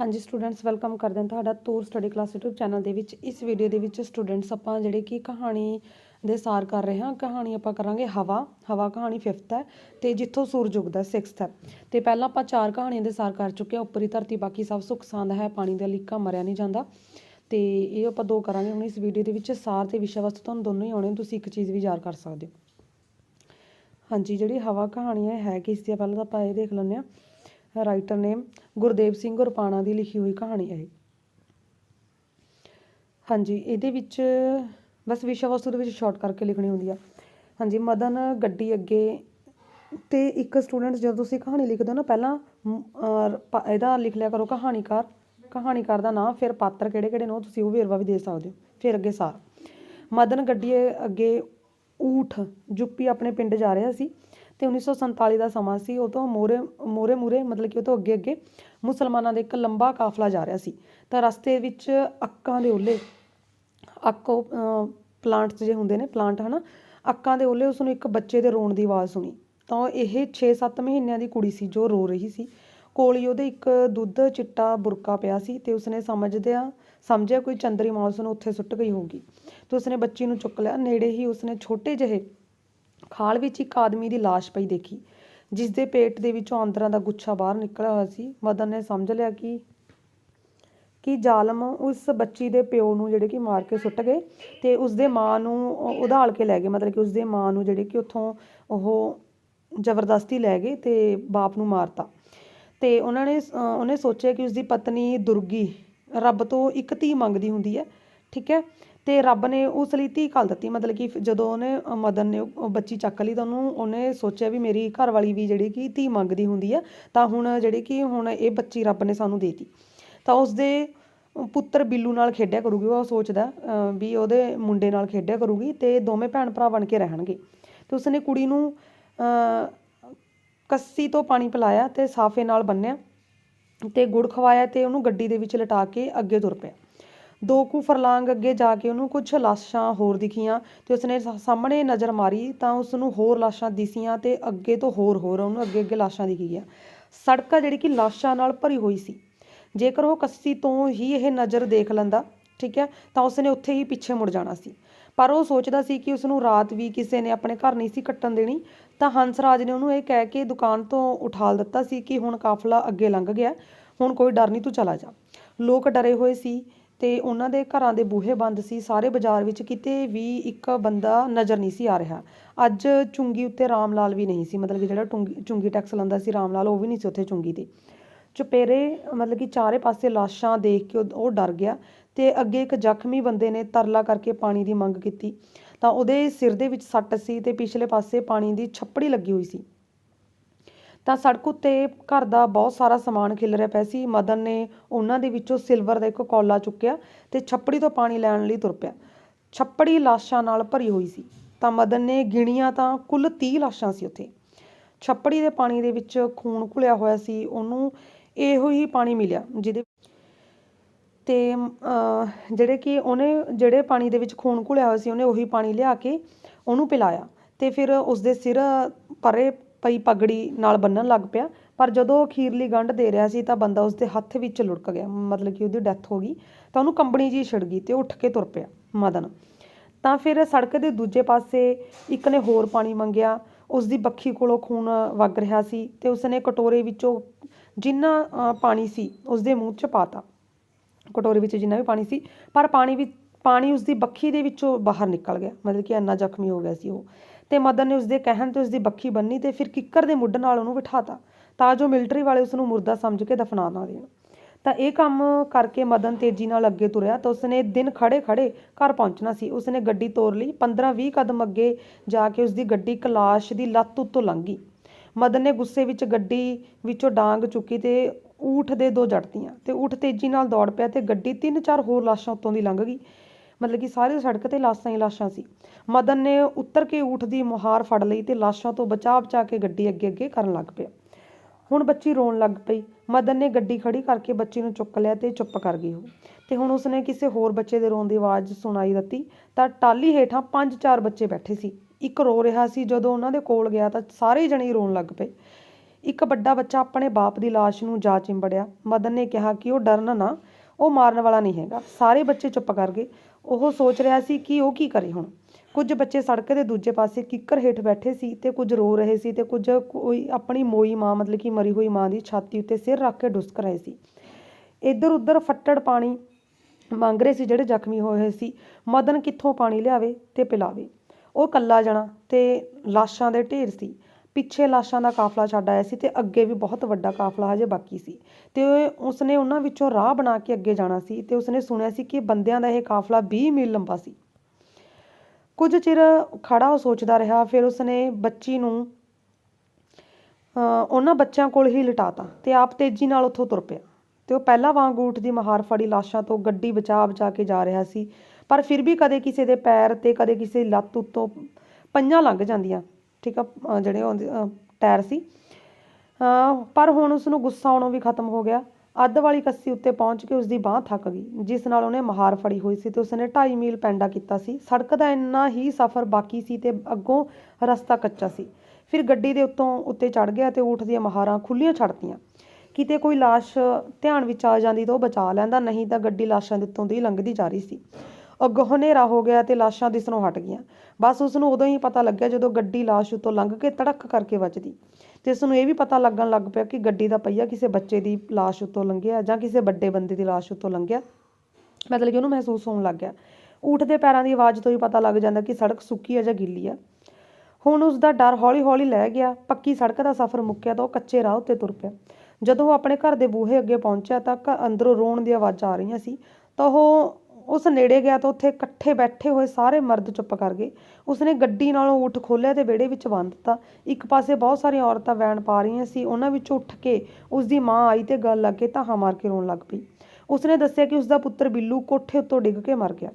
ਹਾਂਜੀ students welcome ਕਰਦੇ ਹਾਂ ਤੁਹਾਡਾ ਤੂਰ ਸਟੱਡੀ ਕਲਾਸ YouTube ਚੈਨਲ ਦੇ ਵਿੱਚ। ਇਸ ਵੀਡੀਓ ਦੇ ਵਿੱਚ ਸਟੂਡੈਂਟਸ ਆਪਾਂ ਜਿਹੜੇ ਕਿ ਕਹਾਣੀ ਦੇ ਸਾਰ ਕਰ ਰਹੇ ਹਾਂ। ਕਹਾਣੀ ਆਪਾਂ ਕਰਾਂਗੇ ਹਵਾ। ਹਵਾ ਕਹਾਣੀ 5th ਹੈ ਤੇ ਜਿੱਥੋਂ ਸੂਰਜ ਉਗਦਾ 6th ਹੈ। ਤੇ ਪਹਿਲਾਂ ਆਪਾਂ ਚਾਰ ਕਹਾਣੀਆਂ ਦੇ ਸਾਰ ਕਰ ਚੁੱਕੇ ਹਾਂ। ਉੱਪਰੀ ਧਰਤੀ ਬਾਕੀ ਸਭ ਸੁੱਖ ਸਾਂਦ ਹੈ, ਪਾਣੀ ਦਾ ਲੀਕਾ ਮਰਿਆ ਨਹੀਂ ਜਾਂਦਾ। ਤੇ ਇਹ ਆਪਾਂ ਦੋ ਕਰਾਂਗੇ ਹੁਣ ਇਸ ਵੀਡੀਓ ਦੇ ਵਿੱਚ। ਸਾਰ ਤੇ ਵਿਸ਼ਾ ਵਸਤੂ ਤੁਹਾਨੂੰ ਦੋਨੋਂ ਹੀ ਆਉਣੇ ਤੁਸੀਂ ਇੱਕ ਚੀਜ਼ ਵੀ ਯਾਦ ਕਰ ਸਕਦੇ ਹੋ। ਹਾਂਜੀ, ਜਿਹੜੀ ਹਵਾ ਕਹਾਣੀ ਹੈ ਹੈ ਕਿਸ ਦੀ ਪਹਿਲਾਂ ਤਾਂ ਆਪਾਂ ਇਹ ਦੇਖ ਲੈਂਦੇ ਹਾਂ। ਰਾਈਟਰ ਨੇਮ ਗੁਰਦੇਵ ਸਿੰਘ ਗੁਰਪਾਣਾ ਦੀ ਲਿਖੀ ਹੋਈ ਕਹਾਣੀ ਹੈ ਹਾਂਜੀ, ਇਹਦੇ ਵਿੱਚ ਬਸ ਵਿਸ਼ਾ ਵਸਤੂ ਦੇ ਵਿੱਚ ਸ਼ਾਰਟ ਕਰਕੇ ਲਿਖਣੀ ਹੁੰਦੀ ਆ। ਹਾਂਜੀ, ਮਦਨ ਗੱਡੀ ਅੱਗੇ ਤੇ ਇੱਕ ਸਟੂਡੈਂਟ ਜਦੋਂ ਤੁਸੀਂ ਕਹਾਣੀ ਲਿਖਦੇ ਹੋ ਨਾ, ਪਹਿਲਾਂ ਇਹਦਾ ਲਿਖ ਲਿਆ ਕਰੋ ਕਹਾਣੀਕਾਰ। ਕਹਾਣੀਕਾਰ ਦਾ ਨਾਮ, ਫਿਰ ਪਾਤਰ ਕਿਹੜੇ ਕਿਹੜੇ ਨੇ ਉਹ ਤੁਸੀਂ ਉਹ ਵੇਰਵਾ ਵੀ ਦੇ ਸਕਦੇ ਹੋ। ਫਿਰ ਅੱਗੇ ਸਾਰ। ਮਦਨ ਗੱਡੀ ਅੱਗੇ ਊਠ, ਜੁੱਪੀ ਆਪਣੇ ਪਿੰਡ ਜਾ ਰਿਹਾ ਸੀ। ਤੇ 1947 ਦਾ ਸਮਾਂ ਸੀ, ਉਹ ਤੋਂ ਮੋਰੇ ਮੋਰੇ ਮੂਰੇ ਮਤਲਬ ਕਿ ਉਹ ਤੋਂ ਅੱਗੇ ਅੱਗੇ ਮੁਸਲਮਾਨਾਂ ਦਾ ਇੱਕ ਲੰਬਾ ਕਾਫਲਾ ਜਾ ਰਿਹਾ ਸੀ। ਤਾਂ ਰਸਤੇ ਵਿੱਚ ਅੱਕਾਂ ਦੇ ਓਲੇ ਅੱਕ ਪਲਾਂਟਸ ਜੇ ਹੁੰਦੇ ਨੇ ਪਲਾਂਟ ਹਨਾ, ਅੱਕਾਂ ਦੇ ਓਲੇ ਉਸ ਨੂੰ ਇੱਕ ਬੱਚੇ ਦੇ ਰੋਣ ਦੀ ਆਵਾਜ਼ ਸੁਣੀ। ਤਾਂ ਇਹ 6-7 ਮਹੀਨਿਆਂ ਦੀ ਕੁੜੀ ਸੀ ਜੋ ਰੋ ਰਹੀ ਸੀ। ਕੋਲ ਹੀ ਉਹਦੇ ਇੱਕ ਦੁੱਧ ਚਿੱਟਾ ਬੁਰਕਾ ਪਿਆ ਸੀ ਤੇ ਉਸਨੇ ਸਮਝਦਿਆਂ, ਸਮਝਿਆ ਕੋਈ ਚੰਦਰੀ ਮਾਂ ਉਸ ਨੂੰ ਉੱਥੇ ਸੁੱਟ ਗਈ ਹੋਊਗੀ। ਤੇ ਉਸਨੇ ਬੱਚੀ ਨੂੰ ਚੁੱਕ ਲਿਆ। ਨੇੜੇ ਹੀ ਉਸਨੇ ਛੋਟੇ ਜਿਹੇ ਖਾਲ ਵਿੱਚ ਇੱਕ ਆਦਮੀ ਦੀ ਲਾਸ਼ ਪਈ ਦੇਖੀ ਜਿਸ ਦੇ ਪੇਟ ਦੇ ਵਿੱਚੋਂ ਅੰਦਰਾਂ ਦਾ ਗੁੱਛਾ ਬਾਹਰ ਨਿਕਲਿਆ ਹੋਇਆ ਸੀ। ਮਦਨ ਨੇ ਸਮਝ ਲਿਆ ਕਿ ਕਿ ਜ਼ਾਲਮ ਉਸ ਬੱਚੀ ਦੇ ਪਿਓ ਨੂੰ ਜਿਹੜੇ ਕਿ ਮਾਰ ਕੇ ਸੁੱਟ ਗਏ ਤੇ ਉਸ ਦੇ ਮਾਂ ਨੂੰ ਉਧਾਲ ਕੇ ਲੈ ਗਏ। ਮਤਲਬ ਕਿ ਉਸ ਦੇ ਮਾਂ ਨੂੰ ਜਿਹੜੇ ਕਿ ਉੱਥੋਂ ਉਹ ਜ਼ਬਰਦਸਤੀ ਲੈ ਗਏ ਤੇ ਬਾਪ ਨੂੰ ਮਾਰਤਾ। ਤੇ ਉਹਨਾਂ ਨੇ ਉਹਨੇ ਸੋਚਿਆ ਕਿ ਉਸ ਦੀ ਪਤਨੀ ਦੁਰਗੀ, ਰੱਬ ਤੋਂ ਇੱਕ ਧੀ ਮੰਗਦੀ ਹੁੰਦੀ ਹੈ, ਠੀਕ ਹੈ? ਅਤੇ ਰੱਬ ਨੇ ਉਸ ਲਈ ਧੀ ਘੱਲ ਦਿੱਤੀ। ਮਤਲਬ ਕਿ ਜਦੋਂ ਉਹਨੇ ਅ, ਮਦਨ ਨੇ ਉਹ ਬੱਚੀ ਚੱਕ ਲਈ ਤਾਂ ਉਹਨੂੰ ਉਹਨੇ ਸੋਚਿਆ ਵੀ ਮੇਰੀ ਘਰ ਵਾਲੀ ਵੀ ਜਿਹੜੀ ਕਿ ਧੀ ਮੰਗਦੀ ਹੁੰਦੀ ਆ ਤਾਂ ਹੁਣ ਜਿਹੜੀ ਕਿ ਹੁਣ ਇਹ ਬੱਚੀ ਰੱਬ ਨੇ ਸਾਨੂੰ ਦੇਤੀ। ਤਾਂ ਉਸਦੇ ਪੁੱਤਰ ਬਿੱਲੂ ਨਾਲ ਖੇਡਿਆ ਕਰੂਗੀ ਉਹ ਸੋਚਦਾ ਵੀ ਉਹਦੇ ਮੁੰਡੇ ਨਾਲ ਖੇਡਿਆ ਕਰੂਗੀ ਤੇ ਦੋਵੇਂ ਭੈਣ ਭਰਾ ਬਣ ਕੇ ਰਹਿਣਗੇ। ਤੇ ਉਸਨੇ ਕੁੜੀ ਨੂੰ ਕੱਸੀ ਤੋਂ ਪਾਣੀ ਪਿਲਾਇਆ ਤੇ ਸਾਫੇ ਨਾਲ ਬੰਨਿਆ ਤੇ ਗੁੜ ਖਵਾਇਆ ਤੇ ਉਹਨੂੰ ਗੱਡੀ ਦੇ ਵਿੱਚ ਲਟਾ ਕੇ ਅੱਗੇ ਤੁਰ ਪਿਆ। ਦੋ ਕੁ ਫਰਲਾਂਗ ਅੱਗੇ ਜਾ ਕੇ ਉਹਨੂੰ ਕੁਝ ਲਾਸ਼ਾਂ ਹੋਰ ਦਿਖੀਆਂ ਤੇ ਉਸਨੇ ਸਾਹਮਣੇ ਨਜ਼ਰ ਮਾਰੀ ਤਾਂ ਉਸ ਨੂੰ ਹੋਰ ਲਾਸ਼ਾਂ ਦਿਸੀਆਂ ਤੇ ਅੱਗੇ ਤੋਂ ਹੋਰ ਹੋਰ ਉਹਨੂੰ ਅੱਗੇ ਅੱਗੇ ਲਾਸ਼ਾਂ ਦਿਖੀ ਗਿਆ ਸੜਕਾਂ ਜਿਹੜੀ ਕਿ ਲਾਸ਼ਾਂ ਨਾਲ ਭਰੀ ਹੋਈ ਸੀ। ਜੇਕਰ ਉਹ ਕੱਸੀ ਤੋਂ ਹੀ ਇਹ ਨਜ਼ਰ ਦੇਖ ਲੈਂਦਾ, ਠੀਕ ਹੈ, ਤਾਂ ਉਸਨੇ ਉੱਥੇ ਹੀ ਪਿੱਛੇ ਮੁੜ ਜਾਣਾ ਸੀ। ਪਰ ਉਹ ਸੋਚਦਾ ਸੀ ਕਿ ਉਸ ਨੂੰ ਰਾਤ ਵੀ ਕਿਸੇ ਨੇ ਆਪਣੇ ਘਰ ਨਹੀਂ ਸੀ ਕੱਟਣ ਦੇਣੀ, ਤਾਂ ਹੰਸਰਾਜ ਨੇ ਉਹਨੂੰ ਇਹ ਕਹਿ ਕੇ ਦੁਕਾਨ ਤੋਂ ਉਠਾਲ ਦਿੱਤਾ ਸੀ ਕਿ ਹੁਣ ਕਾਫਲਾ ਅੱਗੇ ਲੰਘ ਗਿਆ, ਹੁਣ ਕੋਈ ਡਰ ਨਹੀਂ, ਤੂੰ ਚਲਾ ਜਾ। ਲੋਕ ਡਰੇ ਹੋਏ ਸੀ। ਅਤੇ ਉਹਨਾਂ ਦੇ ਘਰਾਂ ਦੇ ਬੂਹੇ ਬੰਦ ਸੀ। ਸਾਰੇ ਬਾਜ਼ਾਰ ਵਿੱਚ ਕਿਤੇ ਵੀ ਇੱਕ ਬੰਦਾ ਨਜ਼ਰ ਨਹੀਂ ਸੀ ਆ ਰਿਹਾ। ਅੱਜ ਚੁੰਗੀ ਉੱਤੇ ਰਾਮ ਲਾਲ ਵੀ ਨਹੀਂ ਸੀ। ਮਤਲਬ ਕਿ ਜਿਹੜਾ ਟੁੰਗੀ, ਚੁੰਗੀ ਟੈਕਸ ਲਾਉਂਦਾ ਸੀ ਰਾਮ ਲਾਲ ਉਹ ਵੀ ਨਹੀਂ ਸੀ ਉੱਥੇ ਚੁੰਗੀ ਤੇ। ਚੁਪੇਰੇ ਮਤਲਬ ਕਿ ਚਾਰੇ ਪਾਸੇ ਲਾਸ਼ਾਂ ਦੇਖ ਕੇ ਉਹ ਉਹ ਡਰ ਗਿਆ ਤੇ ਅੱਗੇ ਇੱਕ ਜ਼ਖਮੀ ਬੰਦੇ ਨੇ ਤਰਲਾ ਕਰਕੇ ਪਾਣੀ ਦੀ ਮੰਗ ਕੀਤੀ। ਤਾਂ ਉਹਦੇ ਸਿਰ ਦੇ ਵਿੱਚ ਸੱਟ ਸੀ ਤੇ ਪਿਛਲੇ ਪਾਸੇ ਪਾਣੀ ਦੀ ਛੱਪੜੀ ਲੱਗੀ ਹੋਈ ਸੀ। ਤਾਂ ਸੜਕ ਉੱਤੇ ਘਰ ਦਾ ਬਹੁਤ ਸਾਰਾ ਸਮਾਨ ਖਿਲ ਰਿਹਾ ਪਿਆ ਸੀ। ਮਦਨ ਨੇ ਉਹਨਾਂ ਦੇ ਵਿੱਚੋਂ ਸਿਲਵਰ ਦਾ ਇੱਕ ਕੌਲਾ ਚੁੱਕਿਆ ਤੇ ਛੱਪੜੀ ਤੋਂ ਪਾਣੀ ਲੈਣ ਲਈ ਤੁਰ ਪਿਆ। ਛੱਪੜੀ ਲਾਸ਼ਾਂ ਨਾਲ ਭਰੀ ਹੋਈ ਸੀ। ਤਾਂ ਮਦਨ ਨੇ ਗਿਣੀਆਂ ਤਾਂ ਕੁੱਲ 30 ਲਾਸ਼ਾਂ ਸੀ ਉੱਥੇ। ਛੱਪੜੀ ਦੇ ਪਾਣੀ ਦੇ ਵਿੱਚ ਖੂਨ ਘੁਲਿਆ ਹੋਇਆ ਸੀ। ਉਹਨੂੰ ਇਹੋ ਹੀ ਪਾਣੀ ਮਿਲਿਆ ਜਿਹਦੇ ਤੇ ਜਿਹੜੇ ਕਿ ਉਹਨੇ ਜਿਹੜੇ ਪਾਣੀ ਦੇ ਵਿੱਚ ਖੂਨ ਘੁਲਿਆ ਹੋਇਆ ਸੀ, ਉਹਨੇ ਉਹੀ ਪਾਣੀ ਲਿਆ ਕੇ ਉਹਨੂੰ ਪਿਲਾਇਆ ਤੇ ਫਿਰ ਉਸਦੇ ਸਿਰ ਪਰੇ ਪਈ ਪਗੜੀ ਨਾਲ ਬੰਨਣ ਲੱਗ ਪਿਆ। ਪਰ ਜਦੋਂ ਉਹ ਅਖੀਰਲੀ ਗੰਢ ਦੇ ਰਿਹਾ ਸੀ ਤਾਂ ਬੰਦਾ ਉਸਦੇ ਹੱਥ ਵਿੱਚ ਲੁੜਕ ਗਿਆ, ਮਤਲਬ ਕਿ ਉਹਦੀ ਡੈਥ ਹੋ ਗਈ। ਤਾਂ ਉਹਨੂੰ ਕੰਬਣੀ ਜੀ ਛਿੜ ਗਈ ਤੇ ਉੱਠ ਕੇ ਤੁਰ ਪਿਆ, ਮਦਨ। ਤਾਂ ਫਿਰ ਸੜਕ ਦੇ ਦੂਜੇ ਪਾਸੇ ਇੱਕ ਨੇ ਹੋਰ ਪਾਣੀ ਮੰਗਿਆ। ਉਸ ਦੀ ਬੱਖੀ ਕੋਲੋਂ ਖੂਨ ਵਗ ਰਿਹਾ ਸੀ ਤੇ ਉਸਨੇ ਕਟੋਰੇ ਵਿੱਚੋਂ ਜਿੰਨਾ ਪਾਣੀ ਸੀ ਉਸਦੇ ਮੂੰਹ 'ਚ ਪਾਤਾ। ਕਟੋਰੇ ਵਿੱਚ ਜਿੰਨਾ ਵੀ ਪਾਣੀ ਸੀ, ਪਰ ਪਾਣੀ ਵੀ ਪਾਣੀ ਉਸਦੀ ਬੱਖੀ ਦੇ ਵਿੱਚੋਂ ਬਾਹਰ ਨਿਕਲ ਗਿਆ। ਮਤਲਬ ਕਿ ਇੰਨਾ ਜ਼ਖਮੀ ਹੋ ਗਿਆ ਸੀ ਉਹ। ਤੇ ਮਦਨ ਨੇ ਉਸਦੇ ਕਹਿਣ ਤੇ ਉਸਦੀ ਬੱਖੀ ਬੰਨੀ ਤੇ ਫਿਰ ਕਿੱਕਰ ਦੇ ਮੁੱਢ ਨਾਲ ਉਹਨੂੰ ਬਿਠਾਤਾ, ਤਾਂ ਜੋ ਮਿਲਟਰੀ ਵਾਲੇ ਉਸ ਨੂੰ ਮੁਰਦਾ ਸਮਝ ਕੇ ਦਫਨਾ ਨਾ ਦੇਣ। ਤਾਂ ਇਹ ਕੰਮ ਕਰਕੇ ਮਦਨ ਤੇਜ਼ੀ ਨਾਲ ਅੱਗੇ ਤੁਰਿਆ ਤਾਂ ਉਸਨੇ ਦਿਨ ਖੜੇ ਖੜੇ ਘਰ ਪਹੁੰਚਣਾ ਸੀ। ਉਸਨੇ ਗੱਡੀ ਤੋਰ ਲਈ 15-20 ਕਦਮ ਅੱਗੇ ਜਾ ਕੇ ਉਸਦੀ ਗੱਡੀ ਕਲਾਸ਼ ਦੀ ਲੱਤ ਉੱਤੋਂ ਲੰਘੀ। ਮਦਨ ਨੇ ਗੁੱਸੇ ਵਿੱਚ ਗੱਡੀ ਵਿੱਚੋਂ ਡਾਂਗ ਚੁੱਕੀ ਤੇ ਊਠ ਦੇ ਦੋ ਜੜਤੀਆਂ ਤੇ ਊਠ ਤੇਜ਼ੀ ਨਾਲ ਦੌੜ ਪਿਆ ਤੇ ਗੱਡੀ ਤਿੰਨ ਚਾਰ ਹੋਰ ਲਾਸ਼ਾਂ ਉੱਤੋਂ ਦੀ ਲੰਘ ਗਈ। ਮਤਲਬ ਕਿ ਸਾਰੇ ਸੜਕ ਤੇ ਲਾਸ਼ਾਂ ਹੀ ਲਾਸ਼ਾਂ ਸੀ। ਮਦਨ ਨੇ ਉੱਤਰ ਕੇ ਊਠ ਦੀ ਮੁਹਾਰ ਫੜ ਲਈ ਤੇ ਲਾਸ਼ਾਂ ਤੋਂ ਬਚਾ ਬਚਾ ਕੇ ਗੱਡੀ ਅੱਗੇ ਅੱਗੇ ਕਰਨ ਲੱਗ ਪਿਆ। ਹੁਣ ਬੱਚੀ ਰੋਣ ਲੱਗ ਪਈ। ਮਦਨ ਨੇ ਗੱਡੀ ਖੜੀ ਕਰਕੇ ਬੱਚੀ ਨੂੰ ਚੁੱਕ ਲਿਆ ਤੇ ਚੁੱਪ ਕਰ ਗਈ ਉਹ। ਤੇ ਹੁਣ ਉਸਨੇ ਕਿਸੇ ਹੋਰ ਬੱਚੇ ਦੇ ਰੋਣ ਦੀ ਆਵਾਜ਼ ਸੁਣਾਈ ਦਿੱਤੀ। ਤਾਂ ਟਾਲੀ ਹੇਠਾਂ ਪੰਜ ਚਾਰ ਬੱਚੇ ਬੈਠੇ ਸੀ। ਇੱਕ ਰੋ ਰਿਹਾ ਸੀ। ਜਦੋਂ ਉਹਨਾਂ ਦੇ ਕੋਲ ਗਿਆ ਤਾਂ ਸਾਰੇ ਜਣੇ ਰੋਣ ਲੱਗ ਪਏ। ਇੱਕ ਵੱਡਾ ਬੱਚਾ ਆਪਣੇ ਬਾਪ ਦੀ ਲਾਸ਼ ਨੂੰ ਜਾ ਚਿੰਬੜਿਆ। ਮਦਨ ਨੇ ਕਿਹਾ ਕਿ ਉਹ ਡਰਨ ਨਾ, ਉਹ ਮਾਰਨ ਵਾਲਾ ਨਹੀਂ ਹੈਗਾ। ਸਾਰੇ ਬੱਚੇ ਚੁੱਪ ਕਰ ਗਏ। ਉਹ ਸੋਚ ਰਿਹਾ ਸੀ ਕਿ ਉਹ ਕੀ ਕਰੇ ਹੁਣ। ਕੁਝ ਬੱਚੇ ਸੜਕ ਦੇ ਦੂਜੇ ਪਾਸੇ ਕਿੱਕਰ ਹੇਠ ਬੈਠੇ ਸੀ ਤੇ ਕੁਝ ਰੋ ਰਹੇ ਸੀ ਤੇ ਕੁਝ ਕੋਈ ਆਪਣੀ ਮੋਈ ਮਾਂ, ਮਤਲਬ ਕਿ ਮਰੀ ਹੋਈ ਮਾਂ ਦੀ ਛਾਤੀ ਉੱਤੇ ਸਿਰ ਰੱਖ ਕੇ ਡੁਸਕ ਰਹੇ ਸੀ। ਇੱਧਰ ਉੱਧਰ ਫੱਟੜ ਪਾਣੀ ਮੰਗ ਰਹੇ ਸੀ ਜਿਹੜੇ ਜ਼ਖਮੀ ਹੋਏ ਹੋਏ ਸੀ। ਮਦਨ ਕਿੱਥੋਂ ਪਾਣੀ ਲਿਆਵੇ ਤੇ ਪਿਲਾਵੇ। ਉਹ ਕੱਲਾ ਜਣਾ ਤੇ ਲਾਸ਼ਾਂ ਦੇ ਢੇਰ ਸੀ। ਪਿੱਛੇ ਲਾਸ਼ਾਂ ਦਾ ਕਾਫਲਾ ਛੱਡ ਆਇਆ ਸੀ ਤੇ ਅੱਗੇ ਵੀ ਬਹੁਤ ਵੱਡਾ ਕਾਫਲਾ ਹਜੇ ਬਾਕੀ ਸੀ। ਤੇ ਉਸਨੇ ਉਹਨਾਂ ਵਿੱਚੋਂ ਰਾਹ ਬਣਾ ਕੇ ਅੱਗੇ ਜਾਣਾ ਸੀ ਤੇ ਉਸਨੇ ਸੁਣਿਆ ਸੀ ਕਿ ਬੰਦਿਆਂ ਦਾ ਇਹ ਕਾਫਲਾ 20 ਮੀਲ ਲੰਬਾ ਸੀ। ਕੁਝ ਚਿਰ ਖੜਾ ਉਹ ਸੋਚਦਾ ਰਿਹਾ, ਫਿਰ ਉਸਨੇ ਬੱਚੀ ਨੂੰ ਉਹਨਾਂ ਬੱਚਿਆਂ ਕੋਲ ਹੀ ਲਿਟਾਤਾ ਤੇ ਆਪ ਤੇਜ਼ੀ ਨਾਲ ਉੱਥੋਂ ਤੁਰ ਪਿਆ। ਤੇ ਉਹ ਪਹਿਲਾਂ ਵਾਂਗ ਊਠ ਦੀ ਮਹਾਰ ਫੜੀ ਲਾਸ਼ਾਂ ਤੋਂ ਗੱਡੀ ਬਚਾ ਬਚਾ ਕੇ ਜਾ ਰਿਹਾ ਸੀ, ਪਰ ਫਿਰ ਵੀ ਕਦੇ ਕਿਸੇ ਦੇ ਪੈਰ ਤੇ ਕਦੇ ਕਿਸੇ ਲੱਤ ਉੱਤੋਂ ਪੰਜਾਂ ਲੰਘ ਜਾਂਦੀਆਂ। ਠੀਕ ਆ ਜਿਹੜੇ ਉਹਦੇ, ਟਾਇਰ ਸੀ। ਪਰ ਹੁਣ ਉਸ ਨੂੰ ਗੁੱਸਾ ਆਉਣੋਂ ਵੀ ਖਤਮ ਹੋ ਗਿਆ। ਅੱਧ ਵਾਲੀ ਕੱਸੀ ਉੱਤੇ ਪਹੁੰਚ ਕੇ ਉਸ ਦੀ ਬਾਹ ਥੱਕ ਗਈ ਜਿਸ ਨਾਲ ਉਹਨੇ ਮਹਾਰ ਫੜੀ ਹੋਈ ਸੀ ਤੇ ਉਸਨੇ 2.5 ਮੀਲ ਪੈਂਡਾ ਕੀਤਾ ਸੀ। ਸੜਕ ਦਾ ਇੰਨਾ ਹੀ ਸਫ਼ਰ ਬਾਕੀ ਸੀ ਤੇ ਅੱਗੋਂ ਰਸਤਾ ਕੱਚਾ ਸੀ। ਫਿਰ ਗੱਡੀ ਦੇ ਉੱਤੋਂ ਉੱਤੇ ਚੜ ਗਿਆ ਤੇ ਊਠ ਦੀਆਂ ਮਹਾਰਾਂ ਖੁੱਲੀਆਂ ਛੱਡਤੀਆਂ ਕਿਤੇ ਕੋਈ ਲਾਸ਼ ਧਿਆਨ ਵਿੱਚ ਆ ਜਾਂਦੀ ਤਾਂ ਉਹ ਬਚਾ ਲੈਂਦਾ ਨਹੀਂ ਤਾਂ ਗੱਡੀ ਲਾਸ਼ਾਂ ਦੇ ਉੱਤੋਂ ਦੀ ਲੰਘਦੀ ਜਾ ਰਹੀ ਸੀ। ਅੱਗੋਂ ਹਨੇਰਾ ਹੋ ਗਿਆ ਤੇ ਲਾਸ਼ਾਂ ਦਿਸਣੋਂ ਹਟ ਗਈਆਂ। ਬਸ ਉਸ ਨੂੰ ਉਦੋਂ ਹੀ ਪਤਾ ਲੱਗਿਆ ਜਦੋਂ ਗੱਡੀ ਲਾਸ਼ ਉੱਤੋਂ ਲੰਘ ਕੇ ਧੜਕ ਕਰਕੇ ਵੱਜਦੀ। ਤੇ ਉਸ ਨੂੰ ਇਹ ਵੀ ਪਤਾ ਲੱਗਣ ਲੱਗ ਪਿਆ ਕਿ ਗੱਡੀ ਦਾ ਪਹੀਆ ਕਿਸੇ ਬੱਚੇ ਦੀ ਲਾਸ਼ ਉੱਤੋਂ ਲੰਘਿਆ ਜਾਂ ਕਿਸੇ ਵੱਡੇ ਬੰਦੇ ਦੀ ਲਾਸ਼ ਉੱਤੋਂ ਲੰਘਿਆ। ਮਤਲਬ ਕਿ ਉਹਨੂੰ ਮਹਿਸੂਸ ਹੋਣ ਲੱਗ ਗਿਆ। ਊਠ ਦੇ ਪੈਰਾਂ ਦੀ ਆਵਾਜ਼ ਤੋਂ ਹੀ ਪਤਾ ਲੱਗ ਜਾਂਦਾ ਕਿ ਸੜਕ ਸੁੱਕੀ ਹੈ ਜਾਂ ਗਿੱਲੀ ਹੈ ਹੁਣ ਉਸ ਦਾ ਡਰ ਹੌਲੀ-ਹੌਲੀ ਲੈ ਗਿਆ। ਪੱਕੀ ਸੜਕ ਦਾ ਸਫ਼ਰ ਮੁੱਕਿਆ ਤਾਂ ਉਹ ਕੱਚੇ ਰਾਹ ਉੱਤੇ ਤੁਰ ਪਿਆ। ਜਦੋਂ ਉਹ ਆਪਣੇ ਘਰ ਦੇ ਬੂਹੇ ਅੱਗੇ ਪਹੁੰਚਿਆ ਤਾਂ ਘ- ਅੰਦਰੋਂ ਰੋਣ ਦੀ ਆਵਾਜ਼ਾਂ ਆ ਰਹੀਆਂ ਸੀ ਤਾਂ ਉਹ ਉਸ ਨੇੜੇ ਗਿਆ ਤਾਂ ਉੱਥੇ ਇਕੱਠੇ ਬੈਠੇ ਹੋਏ ਸਾਰੇ ਮਰਦ ਚੁੱਪ ਕਰ ਗਏ। ਉਸਨੇ ਗੱਡੀ ਨਾਲੋਂ ਊਠ ਖੋਲ੍ਹਿਆ ਤੇ ਵਿਹੜੇ ਵਿੱਚ ਬੰਨ੍ਹ ਦਿੱਤਾ। ਇੱਕ ਪਾਸੇ ਬਹੁਤ ਸਾਰੀਆਂ ਔਰਤਾਂ ਵੈਣ ਪਾ ਰਹੀਆਂ ਸੀ, ਉਹਨਾਂ ਵਿੱਚੋਂ ਉੱਠ ਕੇ ਉਸ ਦੀ ਮਾਂ ਆਈ ਤੇ ਗੱਲ ਲੱਗ ਕੇ ਧਾਹਾਂ ਮਾਰ ਕੇ ਰੋਣ ਲੱਗ ਪਈ। ਉਸਨੇ ਦੱਸਿਆ ਕਿ ਉਸ ਦਾ ਪੁੱਤਰ ਬਿੱਲੂ ਕੋਠੇ ਉੱਤੋਂ ਡਿੱਗ ਕੇ ਮਰ ਗਿਆ।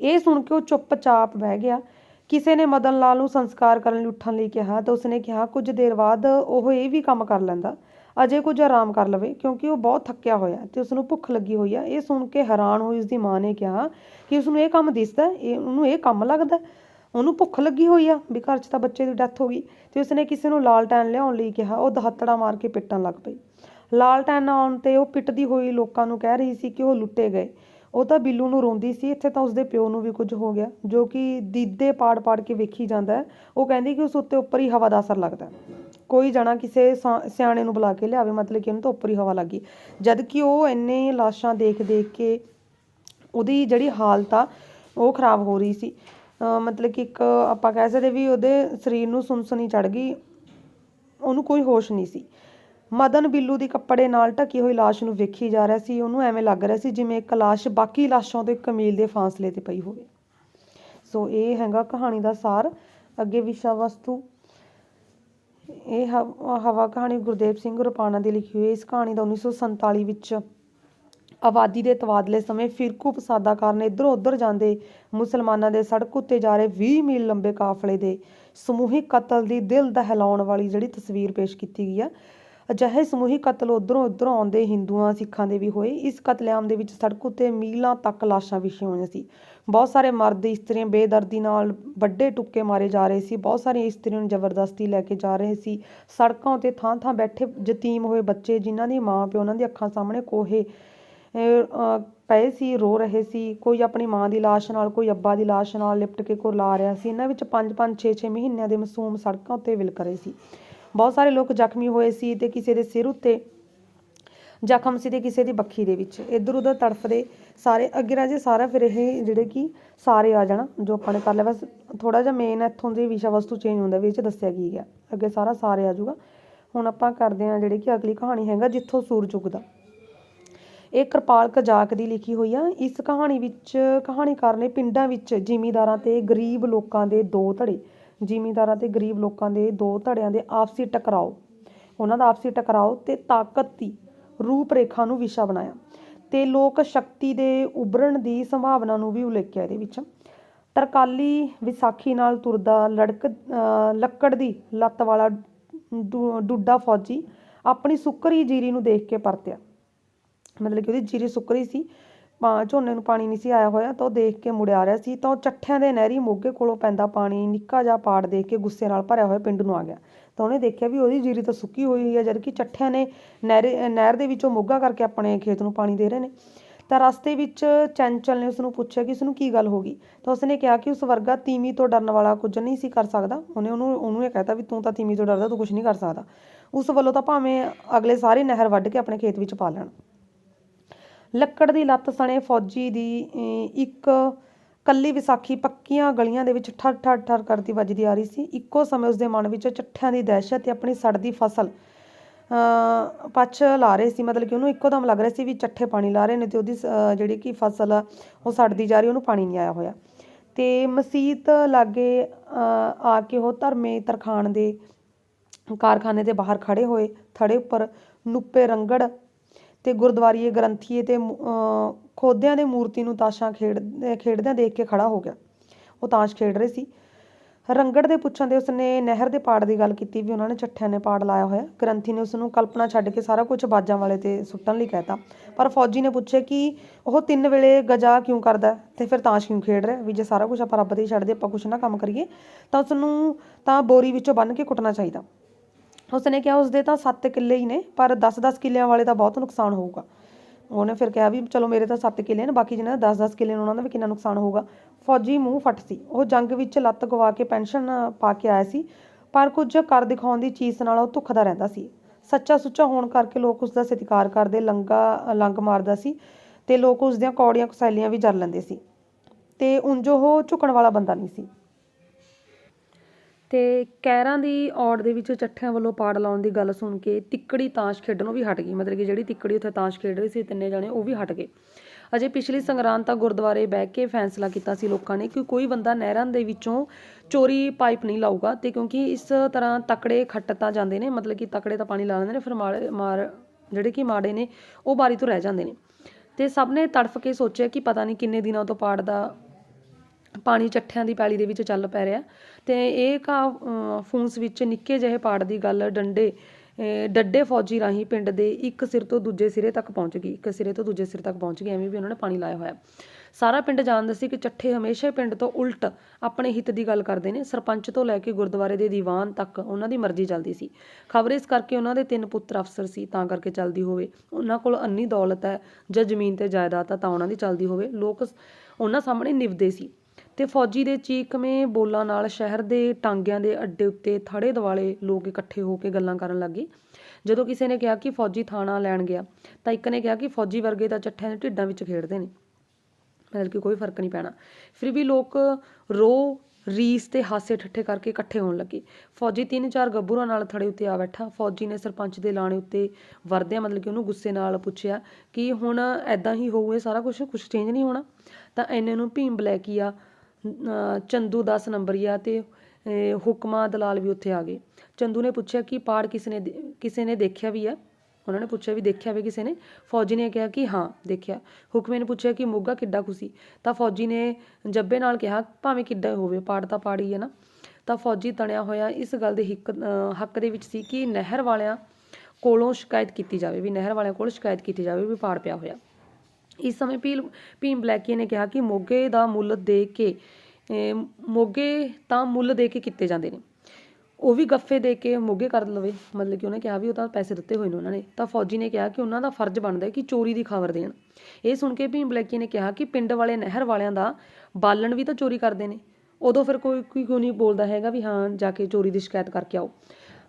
ਇਹ ਸੁਣ ਕੇ ਉਹ ਚੁੱਪਚਾਪ ਬਹਿ ਗਿਆ। ਕਿਸੇ ਨੇ ਮਦਨ ਲਾਲ ਨੂੰ ਸੰਸਕਾਰ ਕਰਨ ਲਈ ਉੱਠਣ ਲਈ ਕਿਹਾ ਤਾਂ ਉਸਨੇ ਕਿਹਾ, ਕੁਝ ਦੇਰ ਬਾਅਦ ਉਹ ਇਹ ਵੀ ਕੰਮ ਕਰ ਲੈਂਦਾ। ਅਜੇ ਕੁਝ ਆਰਾਮ ਕਰ ਲਵੇ, ਕਿਉਂਕਿ ਉਹ ਬਹੁਤ ਥੱਕਿਆ ਹੋਇਆ ਤੇ ਉਸ ਨੂੰ ਭੁੱਖ ਲੱਗੀ ਹੋਈ ਆ ਇਹ ਸੁਣ ਕੇ ਹੈਰਾਨ ਹੋਈ ਉਸਦੀ ਮਾਂ ਨੇ ਕਿਹਾ ਕਿ ਉਸ ਨੂੰ ਇਹ ਕੰਮ ਦਿਸਦਾ ਇਹ ਉਹਨੂੰ ਇਹ ਕੰਮ ਲੱਗਦਾ ਉਹਨੂੰ ਭੁੱਖ ਲੱਗੀ ਹੋਈ ਆ, ਵੀ ਘਰ 'ਚ ਤਾਂ ਬੱਚੇ ਦੀ ਡੈਥ ਹੋ ਗਈ। ਤੇ ਉਸਨੇ ਕਿਸੇ ਨੂੰ ਲਾਲਟੈਨ ਲਿਆਉਣ ਲਈ ਕਿਹਾ, ਉਹ ਦਹੱਤੜਾ ਮਾਰ ਕੇ ਪਿੱਟਣ ਲੱਗ ਪਈ। ਲਾਲਟੈਨ ਆਉਣ ਤੇ ਉਹ ਪਿੱਟਦੀ ਹੋਈ ਲੋਕਾਂ ਨੂੰ ਕਹਿ ਰਹੀ ਸੀ ਕਿ ਉਹ ਲੁੱਟੇ ਗਏ। ਉਹ ਤਾਂ ਬਿੱਲੂ ਨੂੰ ਰੋਂਦੀ ਸੀ, ਇੱਥੇ ਤਾਂ ਉਸਦੇ ਪਿਓ ਨੂੰ ਵੀ ਕੁਝ ਹੋ ਗਿਆ, ਜੋ ਕਿ ਦੀਦੇ ਪਾੜ-ਪਾੜ ਕੇ ਵੇਖੀ ਜਾਂਦਾ ਉਹ ਕਹਿੰਦੀ ਕਿ ਉਸ ਉੱਤੇ ਉੱਪਰ ਹੀ ਹਵਾ ਦਾ ਅਸਰ ਲੱਗਦਾ ਕੋਈ ਜਣਾ ਕਿਸੇ ਸਾ- ਸਿਆਣੇ ਨੂੰ ਬੁਲਾ ਕੇ ਲਿਆਵੇ, ਮਤਲਬ ਕਿ ਉਹਨੂੰ ਤਾਂ ਉੱਪਰ ਹੀ ਹਵਾ ਲੱਗੀ। ਜਦ ਕਿ ਉਹ ਇੰਨੇ ਲਾਸ਼ਾਂ ਦੇਖ-ਦੇਖ ਕੇ ਉਹਦੀ ਜਿਹੜੀ ਹਾਲਤ ਆ, ਉਹ ਖਰਾਬ ਹੋ ਰਹੀ ਸੀ। ਮਤਲਬ ਕਿ ਇੱਕ ਆਪਾਂ ਕਹਿ ਸਕਦੇ ਵੀ ਉਹਦੇ ਸਰੀਰ ਨੂੰ ਸੁਨਸਨੀ ਚੜ ਗਈ, ਉਹਨੂੰ ਕੋਈ ਹੋਸ਼ ਨਹੀਂ ਸੀ। ਮਦਨ ਬਿੱਲੂ ਦੀ ਕੱਪੜੇ ਨਾਲ ਢਕੀ ਹੋਈ ਲਾਸ਼ ਨੂੰ ਵੇਖੀ ਜਾ ਰਿਹਾ ਸੀ, ਉਹਨੂੰ ਐਵੇਂ ਲੱਗ ਰਿਹਾ ਸੀ ਜਿਵੇਂ ਇੱਕ ਲਾਸ਼ ਬਾਕੀ ਲਾਸ਼ਾਂ ਤੋਂ ਕਮੀਲ ਦੇ ਫਾਸਲੇ ਤੇ ਪਈ ਹੋਵੇ। ਸੋ ਇਹ ਹੈਗਾ ਕਹਾਣੀ ਦਾ ਸਾਰ। ਅੱਗੇ ਵਿਸ਼ਾ ਵਸਤੂ। ਇਹ ਹਵਾ ਕਹਾਣੀ ਗੁਰਦੇਵ ਸਿੰਘ ਰੁਪਾਣਾ ਦੀ ਲਿਖੀ ਹੋਈ ਹੈ। ਇਸ ਕਹਾਣੀ ਦਾ 1947 ਵਿੱਚ ਆਬਾਦੀ ਦੇ ਤਬਾਦਲੇ ਸਮੇਂ ਫਿਰਕੂ ਫਸਾਦਾਂ ਕਾਰਨ ਇੱਧਰੋਂ ਉੱਧਰ ਜਾਂਦੇ ਮੁਸਲਮਾਨਾਂ ਦੇ ਸੜਕ ਉੱਤੇ ਜਾ ਰਹੇ 20 ਮੀਲ ਲੰਬੇ ਕਾਫਲੇ ਦੇ ਸਮੂਹਿਕ ਕਤਲ ਦੀ ਦਿਲ ਦਹਿਲਾਉਣ ਵਾਲੀ ਜਿਹੜੀ ਤਸਵੀਰ ਪੇਸ਼ ਕੀਤੀ ਗਈ ਆ। ਅਜਿਹੇ ਸਮੂਹਿਕ ਕਤਲ ਉੱਧਰੋਂ ਉਧਰੋਂ ਆਉਂਦੇ ਹਿੰਦੂਆਂ, ਸਿੱਖਾਂ ਦੇ ਵੀ ਹੋਏ। ਇਸ ਕਤਲੇਆਮ ਦੇ ਵਿੱਚ ਸੜਕ ਉੱਤੇ ਮੀਲਾਂ ਤੱਕ ਲਾਸ਼ਾਂ ਵਿਛੀਆਂ ਹੋਈਆਂ ਸੀ। ਬਹੁਤ ਸਾਰੇ ਮਰਦ ਇਸਤਰੀਆਂ ਬੇਦਰਦੀ ਨਾਲ ਵੱਡੇ ਟੁੱਕੇ ਮਾਰੇ ਜਾ ਰਹੇ ਸੀ, ਬਹੁਤ ਸਾਰੀਆਂ ਇਸਤਰੀਆਂ ਨੂੰ ਜ਼ਬਰਦਸਤੀ ਲੈ ਕੇ ਜਾ ਰਹੇ ਸੀ। ਸੜਕਾਂ ਉੱਤੇ ਥਾਂ ਥਾਂ ਬੈਠੇ ਯਤੀਮ ਹੋਏ ਬੱਚੇ ਜਿਨ੍ਹਾਂ ਦੀ ਮਾਂ ਪਿਓ, ਉਹਨਾਂ ਦੀ ਅੱਖਾਂ ਸਾਹਮਣੇ ਕੋਹੇ ਪਏ ਸੀ, ਰੋ ਰਹੇ ਸੀ। ਕੋਈ ਆਪਣੀ ਮਾਂ ਦੀ ਲਾਸ਼ ਨਾਲ, ਕੋਈ ਅੱਬਾ ਦੀ ਲਾਸ਼ ਨਾਲ ਲਿਪਟ ਕੇ ਕੁਰਲਾ ਰਿਹਾ ਸੀ। ਇਹਨਾਂ ਵਿੱਚ 5-5 6-6 ਮਹੀਨਿਆਂ ਦੇ ਮਾਸੂਮ ਸੜਕਾਂ ਉੱਤੇ ਵਿਲਕ ਰਹੇ ਸੀ। ਬਹੁਤ ਸਾਰੇ ਲੋਕ ਜ਼ਖਮੀ ਹੋਏ ਸੀ ਤੇ ਕਿਸੇ ਦੇ ਸਿਰ ਉੱਤੇ ਜ਼ਖਮ ਸੀ ਤੇ ਕਿਸੇ ਦੀ ਬੱਖੀ ਦੇ ਵਿੱਚ। ਇੱਧਰ ਉੱਧਰ ਤੜਫਦੇ ਸਾਰੇ, ਅੱਗੇ ਰਾਜੇ ਸਾਰਾ ਫਿਰ ਇਹ ਜਿਹੜੇ ਕਿ ਸਾਰੇ ਆ ਜਾਣਾ, ਜੋ ਆਪਾਂ ਨੇ ਕਰ ਲਿਆ। ਬਸ ਥੋੜਾ ਜਿਹਾ ਮੇਨ ਇੱਥੋਂ ਦੀ ਵਿਸ਼ਾ ਵਸਤੂ ਚੇਂਜ ਹੁੰਦਾ ਵੀ ਦੱਸਿਆ ਕੀ ਗਿਆ। ਅੱਗੇ ਸਾਰਾ ਸਾਰੇ ਆ ਜਾਊਗਾ। ਹੁਣ ਆਪਾਂ ਕਰਦੇ ਹਾਂ ਜਿਹੜੇ ਕਿ ਅਗਲੀ ਕਹਾਣੀ ਹੈਗਾ, ਜਿੱਥੋਂ ਸੂਰਜ ਉਗਦਾ ਇਹ ਕਿਰਪਾਲ ਕਜਾਕ ਦੀ ਲਿਖੀ ਹੋਈ ਆ। ਇਸ ਕਹਾਣੀ ਵਿੱਚ ਕਹਾਣੀਕਾਰ ਨੇ ਪਿੰਡਾਂ ਵਿੱਚ ਜ਼ਿਮੀਂਦਾਰਾਂ ਤੇ ਗਰੀਬ ਲੋਕਾਂ ਦੇ ਦੋ ਧੜੇ, ਜ਼ਿਮੀਂਦਾਰਾਂ ਤੇ ਗਰੀਬ ਲੋਕਾਂ ਦੇ ਦੋ ਧੜਿਆਂ ਦੇ ਆਪਸੀ ਟਕਰਾਓ। ਉਹਨਾਂ ਦਾ ਆਪਸੀ ਟਕਰਾਓ ਤੇ ਤਾਕਤ ਦੀ ਰੂਪ ਰੇਖਾ ਨੂੰ ਵਿਸ਼ਾ ਬਣਾਇਆ ਤੇ ਲੋਕ ਸ਼ਕਤੀ ਦੇ ਉਭਰਨ ਦੀ ਸੰਭਾਵਨਾ ਨੂੰ ਵੀ ਉਲੇਖਿਆ ਇਹਦੇ ਵਿੱਚ। ਤਰਕਾਲੀ ਵਿਸਾਖੀ ਨਾਲ ਤੁਰਦਾ ਲੜਕ ਲੱਕੜ ਦੀ ਲੱਤ ਵਾਲਾ ਡੁੱਡਾ ਫੌਜੀ ਆਪਣੀ ਸੁੱਕਰੀ ਜੀਰੀ ਨੂੰ ਦੇਖ ਕੇ ਪਰਤਿਆ। ਮਤਲਬ ਕਿ ਉਹਦੀ ਜੀਰੀ ਸੁੱਕਰੀ ਸੀ ਝੋਨੇ ਨੂੰ ਪਾਣੀ ਨਹੀਂ ਸੀ ਆਇਆ ਹੋਇਆ ਤਾਂ ਉਹ ਦੇਖ ਕੇ ਮੁੜਿਆ ਰਿਹਾ ਸੀ ਤਾਂ ਉਹ ਚੱਠਿਆਂ ਦੇ ਨਹਿਰੀ ਮੋਗੇ ਕੋਲੋਂ ਪੈਂਦਾ ਪਾਣੀ ਨਿੱਕਾ ਜਿਹਾ ਪਾੜ ਦੇਖ ਕੇ ਗੁੱਸੇ ਨਾਲ ਭਰਿਆ ਹੋਇਆ ਪਿੰਡ ਨੂੰ ਆ ਗਿਆ। ਤਾਂ ਉਹਨੇ ਦੇਖਿਆ ਵੀ ਉਹਦੀ ਜੀਰੀ ਤਾਂ ਸੁੱਕੀ ਹੋਈ ਹੈ ਜਦ ਚੱਠਿਆਂ ਨੇ ਨਹਿਰ ਨਹਿਰ ਦੇ ਵਿੱਚੋਂ ਮੋਗਾ ਕਰਕੇ ਆਪਣੇ ਖੇਤ ਨੂੰ ਪਾਣੀ ਦੇ ਰਹੇ ਨੇ। ਤਾਂ ਰਸਤੇ ਵਿੱਚ ਚੰਚਲ ਨੇ ਉਸ ਨੂੰ ਪੁੱਛਿਆ ਕਿ ਇਸ ਨੂੰ ਕੀ ਗੱਲ ਹੋ ਗਈ? ਤਾਂ ਉਸਨੇ ਕਿਹਾ ਕਿ ਉਸ ਵਰਗਾ ਤੀਮੀ ਤੋਂ ਡਰਨ ਵਾਲਾ ਕੁਝ ਨਹੀਂ ਸੀ ਕਰ ਸਕਦਾ। ਉਹਨੇ ਉਹਨੂੰ ਉਹਨੂੰ ਇਹ ਕਹਿਤਾ ਵੀ ਤੂੰ ਤਾਂ ਤੀਮੀ ਤੋਂ ਡਰਦਾ, ਤੂੰ ਕੁਝ ਨਹੀਂ ਕਰ ਸਕਦਾ। ਉਸ ਵੱਲੋਂ ਤਾਂ ਭਾਵੇਂ ਅਗਲੇ ਸਾਰੇ ਨਹਿਰ ਵੱਢ ਕੇ ਆਪਣੇ ਖੇਤ ਵਿੱਚ ਪਾ ਲੈਣ। ਲੱਕੜ ਦੀ ਲੱਤ ਸਣੇ ਫੌਜੀ ਦੀ ਇੱਕ ਕੱਲੀ ਵਿਸਾਖੀ ਪੱਕੀਆਂ ਗਲੀਆਂ ਦੇ ਵਿੱਚ ਠਰ ਠਰ ਠਰ ਕਰਦੀ ਵੱਜਦੀ ਆ ਰਹੀ ਸੀ। ਇੱਕੋ ਸਮੇਂ ਉਸਦੇ ਮਨ ਵਿੱਚ ਚੱਠਿਆਂ ਦੀ ਦਹਿਸ਼ਤ ਤੇ ਆਪਣੀ ਸੜਦੀ ਫਸਲ ਪੱਛ ਲਾ ਰਹੇ ਸੀ। ਮਤਲਬ ਕਿ ਉਹਨੂੰ ਇੱਕੋ ਦਮ ਲੱਗ ਰਿਹਾ ਸੀ ਵੀ ਚੱਠੇ ਪਾਣੀ ਲਾ ਰਹੇ ਨੇ ਤੇ ਉਹਦੀ ਜਿਹੜੀ ਕਿ ਫਸਲ ਆ ਉਹ ਸੜਦੀ ਜਾ ਰਹੀ ਉਹਨੂੰ ਪਾਣੀ ਨਹੀਂ ਆਇਆ ਹੋਇਆ। ਤੇ ਮਸੀਤ ਲਾਗੇ ਅਹ, ਆ ਕੇ ਉਹ ਧਰਮੇ ਤਰਖਾਣ ਦੇ ਕਾਰਖਾਨੇ ਦੇ ਬਾਹਰ ਖੜੇ ਹੋਏ ਥੜੇ ਉੱਪਰ ਨੁੱਪੇ ਰੰਗੜ ਤੇ ਗੁਰਦੁਆਰੀਏ ਗ੍ਰੰਥੀਏ ਤੇ ਅਹ ਖੋਦਿਆਂ ਦੇ ਮੂਰਤੀ ਨੂੰ ਤਾਸ਼ਾਂ ਖੇਡ ਖੇਡਦਿਆਂ ਦੇਖ ਕੇ ਖੜਾ ਹੋ ਗਿਆ। ਉਹ ਤਾਸ਼ ਖੇਡ ਰਹੇ ਸੀ। ਰੰਗੜ ਦੇ ਪੁੱਛਣ ਦੇ ਉਸਨੇ ਨਹਿਰ ਦੇ ਪਾੜ ਦੀ ਗੱਲ ਕੀਤੀ ਵੀ ਉਹਨਾਂ ਨੇ ਚੱਠਿਆਂ ਨੇ ਪਾੜ ਲਾਇਆ ਹੋਇਆ। ਗ੍ਰੰਥੀ ਨੇ ਉਸ ਨੂੰ ਕਲਪਨਾ ਛੱਡ ਕੇ ਸਾਰਾ ਕੁਝ ਬਾਜਾਂ ਵਾਲੇ ਤੇ ਸੁੱਟਣ ਲਈ ਕਹਿਤਾ। ਪਰ ਫੌਜੀ ਨੇ ਪੁੱਛਿਆ ਕਿ ਉਹ ਤਿੰਨ ਵੇਲੇ ਗਜਾ ਕਿਉਂ ਕਰਦਾ ਹੈ? ਤੇ ਫਿਰ ਤਾਸ਼ ਕਿਉਂ ਖੇਡ ਰਿਹਾ ਵੀ ਜੇ ਸਾਰਾ ਕੁਝ ਆਪਾਂ ਰੱਬ ਤੇ ਹੀ ਛੱਡ ਦੇ, ਆਪਾਂ ਕੁਝ ਨਾ ਕੰਮ ਕਰੀਏ, ਤਾਂ ਉਸ ਨੂੰ ਤਾਂ ਬੋਰੀ ਵਿੱਚੋਂ ਬੰਨ ਕੇ ਕੁੱਟਣਾ ਚਾਹੀਦਾ। ਉਸਨੇ ਕਿਹਾ, ਉਸਦੇ ਤਾਂ 7 ਕਿੱਲੇ ਹੀ ਨੇ, ਪਰ 10-10 ਕਿੱਲਿਆਂ ਵਾਲੇ ਦਾ ਬਹੁਤ ਨੁਕਸਾਨ ਹੋਊਗਾ। ਉਹਨੇ ਫਿਰ ਕਿਹਾ ਵੀ ਚਲੋ ਮੇਰੇ ਤਾਂ 7 ਕਿੱਲੇ ਨੇ, ਬਾਕੀ ਜਿਹਨਾਂ ਦੇ 10-10 ਕਿੱਲੇ ਨੇ ਉਹਨਾਂ ਦਾ ਵੀ ਕਿੰਨਾ ਨੁਕਸਾਨ ਹੋਊਗਾ। ਫੌਜੀ ਮੂੰਹ ਫੱਟ ਸੀ। ਉਹ ਜੰਗ ਵਿੱਚ ਲੱਤ ਗਵਾ ਕੇ ਪੈਨਸ਼ਨ ਪਾ ਕੇ ਆਇਆ ਸੀ, ਪਰ ਕੁਝ ਕਰ ਦਿਖਾਉਣ ਦੀ ਚੀਜ਼ ਨਾਲ ਉਹ ਧੁੱਖਦਾ ਰਹਿੰਦਾ ਸੀ। ਸੱਚਾ ਸੁੱਚਾ ਹੋਣ ਕਰਕੇ ਲੋਕ ਉਸ ਦਾ ਸਤਿਕਾਰ ਕਰਦੇ ਲੰਗਾ ਲੰਗ ਮਾਰਦਾ ਸੀ ਤੇ ਲੋਕ ਉਸ ਦੀਆਂ ਕੌੜੀਆਂ ਕੁਸੈਲੀਆਂ ਵੀ ਜਰ ਲੈਂਦੇ ਸੀ। ਤੇ ਉਂਝ ਉਹ ਝੁਕਣ ਵਾਲਾ ਬੰਦਾ ਨਹੀਂ ਸੀ। ਅਤੇ ਕੈਰਾਂ ਦੀ ਔੜ ਦੇ ਵਿੱਚ ਚੱਠਿਆਂ ਵੱਲੋਂ ਪਾੜ ਲਾਉਣ ਦੀ ਗੱਲ ਸੁਣ ਕੇ ਤਿੱਕੜੀ ਤਾਸ਼ ਖੇਡਣੋਂ ਵੀ ਹਟ ਗਈ। ਮਤਲਬ ਕਿ ਜਿਹੜੀ ਤਿੱਕੜੀ ਉੱਥੇ ਤਾਸ਼ ਖੇਡ ਰਹੀ ਸੀ, ਤਿੰਨੇ ਜਾਣੇ ਉਹ ਵੀ ਹਟ ਗਏ। ਅਜੇ ਪਿਛਲੀ ਸੰਗਰਾਂਦ ਤਾਂ ਗੁਰਦੁਆਰੇ ਬਹਿ ਕੇ ਫੈਸਲਾ ਕੀਤਾ ਸੀ ਲੋਕਾਂ ਨੇ ਕਿ ਕੋਈ ਬੰਦਾ ਨਹਿਰਾਂ ਦੇ ਵਿੱਚੋਂ ਚੋਰੀ ਪਾਈਪ ਨਹੀਂ ਲਾਊਗਾ ਤੇ ਕਿਉਂਕਿ ਇਸ ਤਰ੍ਹਾਂ ਤਕੜੇ ਖੱਟ ਤਾਂ ਜਾਂਦੇ ਨੇ, ਮਤਲਬ ਕਿ ਤਕੜੇ ਤਾਂ ਪਾਣੀ ਲਾ ਲੈਂਦੇ ਨੇ, ਫਿਰ ਮਾੜੇ, ਮਾਰ ਜਿਹੜੇ ਕਿ ਮਾੜੇ ਨੇ ਉਹ ਬਾਰੀ ਤੋਂ ਰਹਿ ਜਾਂਦੇ ਨੇ। ਤੇ ਸਭ ਨੇ ਤੜਫ ਕੇ ਸੋਚਿਆ ਕਿ ਪਤਾ ਨਹੀਂ ਕਿੰਨੇ ਦਿਨਾਂ ਤੋਂ ਪਾੜ ਦਾ ਪਾਣੀ ਚੱਠਿਆਂ ਦੀ ਪੈਲੀ ਦੇ ਵਿੱਚ ਚੱਲ ਪੈ ਰਿਹਾ। ਤੇ ਇਹ ਘਾਹ ਫੂਸ ਵਿੱਚ ਨਿੱਕੇ ਜਿਹੇ ਪਾੜ ਦੀ ਗੱਲ ਡੰਡੇ ਅਹ, ਡੱਡੇ ਫੌਜੀ ਰਾਹੀਂ ਪਿੰਡ ਦੇ ਇੱਕ ਸਿਰ ਤੋਂ ਦੂਜੇ ਸਿਰੇ ਤੱਕ ਪਹੁੰਚ ਗਈ। ਇੱਕ ਸਿਰੇ ਤੋਂ ਦੂਜੇ ਸਿਰ ਤੱਕ ਪਹੁੰਚ ਗਈ ਐਵੇਂ ਵੀ ਉਹਨਾਂ ਨੇ ਪਾਣੀ ਲਾਇਆ ਹੋਇਆ। ਸਾਰਾ ਪਿੰਡ ਜਾਣਦਾ ਸੀ ਕਿ ਚੱਠੇ ਹਮੇਸ਼ਾ ਪਿੰਡ ਤੋਂ ਉਲਟ ਆਪਣੇ ਹਿੱਤ ਦੀ ਗੱਲ ਕਰਦੇ ਨੇ। ਸਰਪੰਚ ਤੋਂ ਲੈ ਕੇ ਗੁਰਦੁਆਰੇ ਦੇ ਦੀਵਾਨ ਤੱਕ ਉਹਨਾਂ ਦੀ ਮਰਜ਼ੀ ਚੱਲਦੀ ਸੀ। ਖਬਰ ਇਸ ਕਰਕੇ ਉਹਨਾਂ ਦੇ ਤਿੰਨ ਪੁੱਤਰ ਅਫਸਰ ਸੀ ਤਾਂ ਕਰਕੇ ਚੱਲਦੀ ਹੋਵੇ। ਉਹਨਾਂ ਕੋਲ ਅੰਨੀ ਦੌਲਤ ਹੈ ਜਾਂ ਜ਼ਮੀਨ ਤੇ ਜਾਇਦਾਦ ਆ ਤਾਂ ਉਹਨਾਂ ਦੀ ਚੱਲਦੀ ਹੋਵੇ। ਲੋਕ ਉਹਨਾਂ ਸਾਹਮਣੇ ਨਿਵਦੇ ਸੀ। ਤੇ ਫੌਜੀ ਦੇ ਚੀਕਵੇਂ ਬੋਲਾਂ ਨਾਲ ਸ਼ਹਿਰ ਦੇ ਟਾਂਗਿਆਂ ਦੇ ਅੱਡੇ ਉੱਤੇ ਥੜੇ ਦਿਵਾਲੇ ਲੋਕ ਇਕੱਠੇ ਹੋ ਕੇ ਗੱਲਾਂ ਕਰਨ ਲੱਗੇ। ਜਦੋਂ ਕਿਸੇ ਨੇ ਕਿਹਾ ਕਿ ਫੌਜੀ ਥਾਣਾ ਲੈਣ ਗਿਆ, ਤਾਂ ਇੱਕ ਨੇ ਕਿਹਾ ਕਿ ਫੌਜੀ ਵਰਗੇ ਤਾਂ ਚੱਠਿਆਂ ਦੇ ਢਿੱਡਾਂ ਵਿੱਚ ਖੇਡਦੇ ਨੇ। ਮਤਲਬ ਕਿ ਕੋਈ ਫ਼ਰਕ ਨਹੀਂ ਪੈਣਾ। ਫਿਰ ਵੀ ਲੋਕ ਰੋ, ਰੀਸ ਤੇ ਹਾਸੇ ਠੱਠੇ ਕਰਕੇ ਇਕੱਠੇ ਹੋਣ ਲੱਗੇ। ਫੌਜੀ ਤਿੰਨ ਚਾਰ ਗੱਭਰੂਆਂ ਨਾਲ ਥੜੇ ਉੱਤੇ ਆ ਬੈਠਾ। ਫੌਜੀ ਨੇ ਸਰਪੰਚ ਦੇ ਲਾਣੇ ਉੱਤੇ ਵਰਦਿਆਂ ਮਤਲਬ ਕਿ ਉਹਨੂੰ ਗੁੱਸੇ ਨਾਲ ਪੁੱਛਿਆ ਕਿ ਹੁਣ ਐਦਾਂ ਹੀ ਹੋਊ, ਇਹ ਸਾਰਾ ਕੁਝ ਕੁਝ ਚੇਂਜ ਨਹੀਂ ਹੋਣਾ। ਤਾਂ ਐਨੇ ਨੂੰ ਭੀਮ ਬਲੈਕੀਆ ਅਹ ਚੰਦੂ 10 ਨੰਬਰੀਆ ਤੇ, ਅਹ ਹੁਕਮਾ ਦਲਾਲ ਵੀ ਉੱਥੇ ਆ ਗਏ। ਚੰਦੂ ਨੇ ਪੁੱਛਿਆ ਕਿ ਪਾੜ ਕਿਸ ਨੇ ਦੇ- ਕਿਸੇ ਨੇ ਦੇਖਿਆ ਵੀ ਆ? ਉਹਨਾਂ ਨੇ ਪੁੱਛਿਆ ਵੀ ਦੇਖਿਆ ਵੀ ਕਿਸੇ ਨੇ ਫੌਜੀ ਨੇ ਕਿਹਾ ਕਿ ਹਾਂ, ਦੇਖਿਆ। ਹੁਕਮੇ ਨੇ ਪੁੱਛਿਆ ਕਿ ਮੋਗਾ ਕਿੱਡਾ ਖੁਸ਼ੀ? ਤਾਂ ਫੌਜੀ ਨੇ ਜੱਬੇ ਨਾਲ ਕਿਹਾ, ਭਾਵੇਂ ਕਿੱਡਾ ਹੋਵੇ, ਪਾੜ ਤਾਂ ਪਾੜੀ ਹੈ ਨਾ। ਤਾਂ ਫੌਜੀ ਤਣਿਆ ਹੋਇਆ ਇਸ ਗੱਲ ਦੇ ਹਿੱਕ ਹੱਕ ਦੇ ਵਿੱਚ ਸੀ ਕਿ ਨਹਿਰ ਵਾਲਿਆਂ ਕੋਲੋਂ ਸ਼ਿਕਾਇਤ ਕੀਤੀ ਜਾਵੇ, ਵੀ ਨਹਿਰ ਵਾਲਿਆਂ ਕੋਲ ਸ਼ਿਕਾਇਤ ਕੀਤੀ ਜਾਵੇ ਵੀ ਪਾੜ ਪਿਆ ਹੋਇਆ। ਇਸ ਸਮੇਂ ਭੀਲ ਭੀਮ ਬਲੈਕੀਏ ਨੇ ਕਿਹਾ ਕਿ ਮੋਗੇ ਦਾ ਮੁੱਲ ਦੇ ਕੇ ਮੋਗੇ ਤਾਂ ਮੁੱਲ ਦੇ ਕੇ ਕੀਤੇ ਜਾਂਦੇ ਨੇ। ਉਹ ਵੀ ਗੱਫੇ ਦੇ ਕੇ ਮੋਗੇ ਕਰ ਲਵੇ। ਮਤਲਬ ਕਿ ਉਹਨੇ ਕਿਹਾ ਵੀ ਉਹ ਤਾਂ ਪੈਸੇ ਦਿੱਤੇ ਹੋਏ ਨੇ ਉਹਨਾਂ ਨੇ। ਤਾਂ ਫੌਜੀ ਨੇ ਕਿਹਾ ਕਿ ਉਹਨਾਂ ਦਾ ਫਰਜ਼ ਬਣਦਾ ਹੈ ਕਿ ਚੋਰੀ ਦੀ ਖਬਰ ਦੇਣ। ਇਹ ਸੁਣ ਕੇ ਭੀਮ ਬਲੈਕੀ ਨੇ ਕਿਹਾ ਕਿ ਪਿੰਡ ਵਾਲੇ, ਨਹਿਰ ਵਾਲਿਆਂ ਦਾ ਬਾਲਣ ਵੀ ਤਾਂ ਚੋਰੀ ਕਰਦੇ ਨੇ। ਉਦੋਂ ਫਿਰ ਕੋਈ ਕੋਈ ਕਿਉਂ ਨਹੀਂ ਬੋਲਦਾ ਹੈਗਾ ਵੀ ਹਾਂ, ਜਾ ਕੇ ਚੋਰੀ ਦੀ ਸ਼ਿਕਾਇਤ ਕਰਕੇ ਆਓ।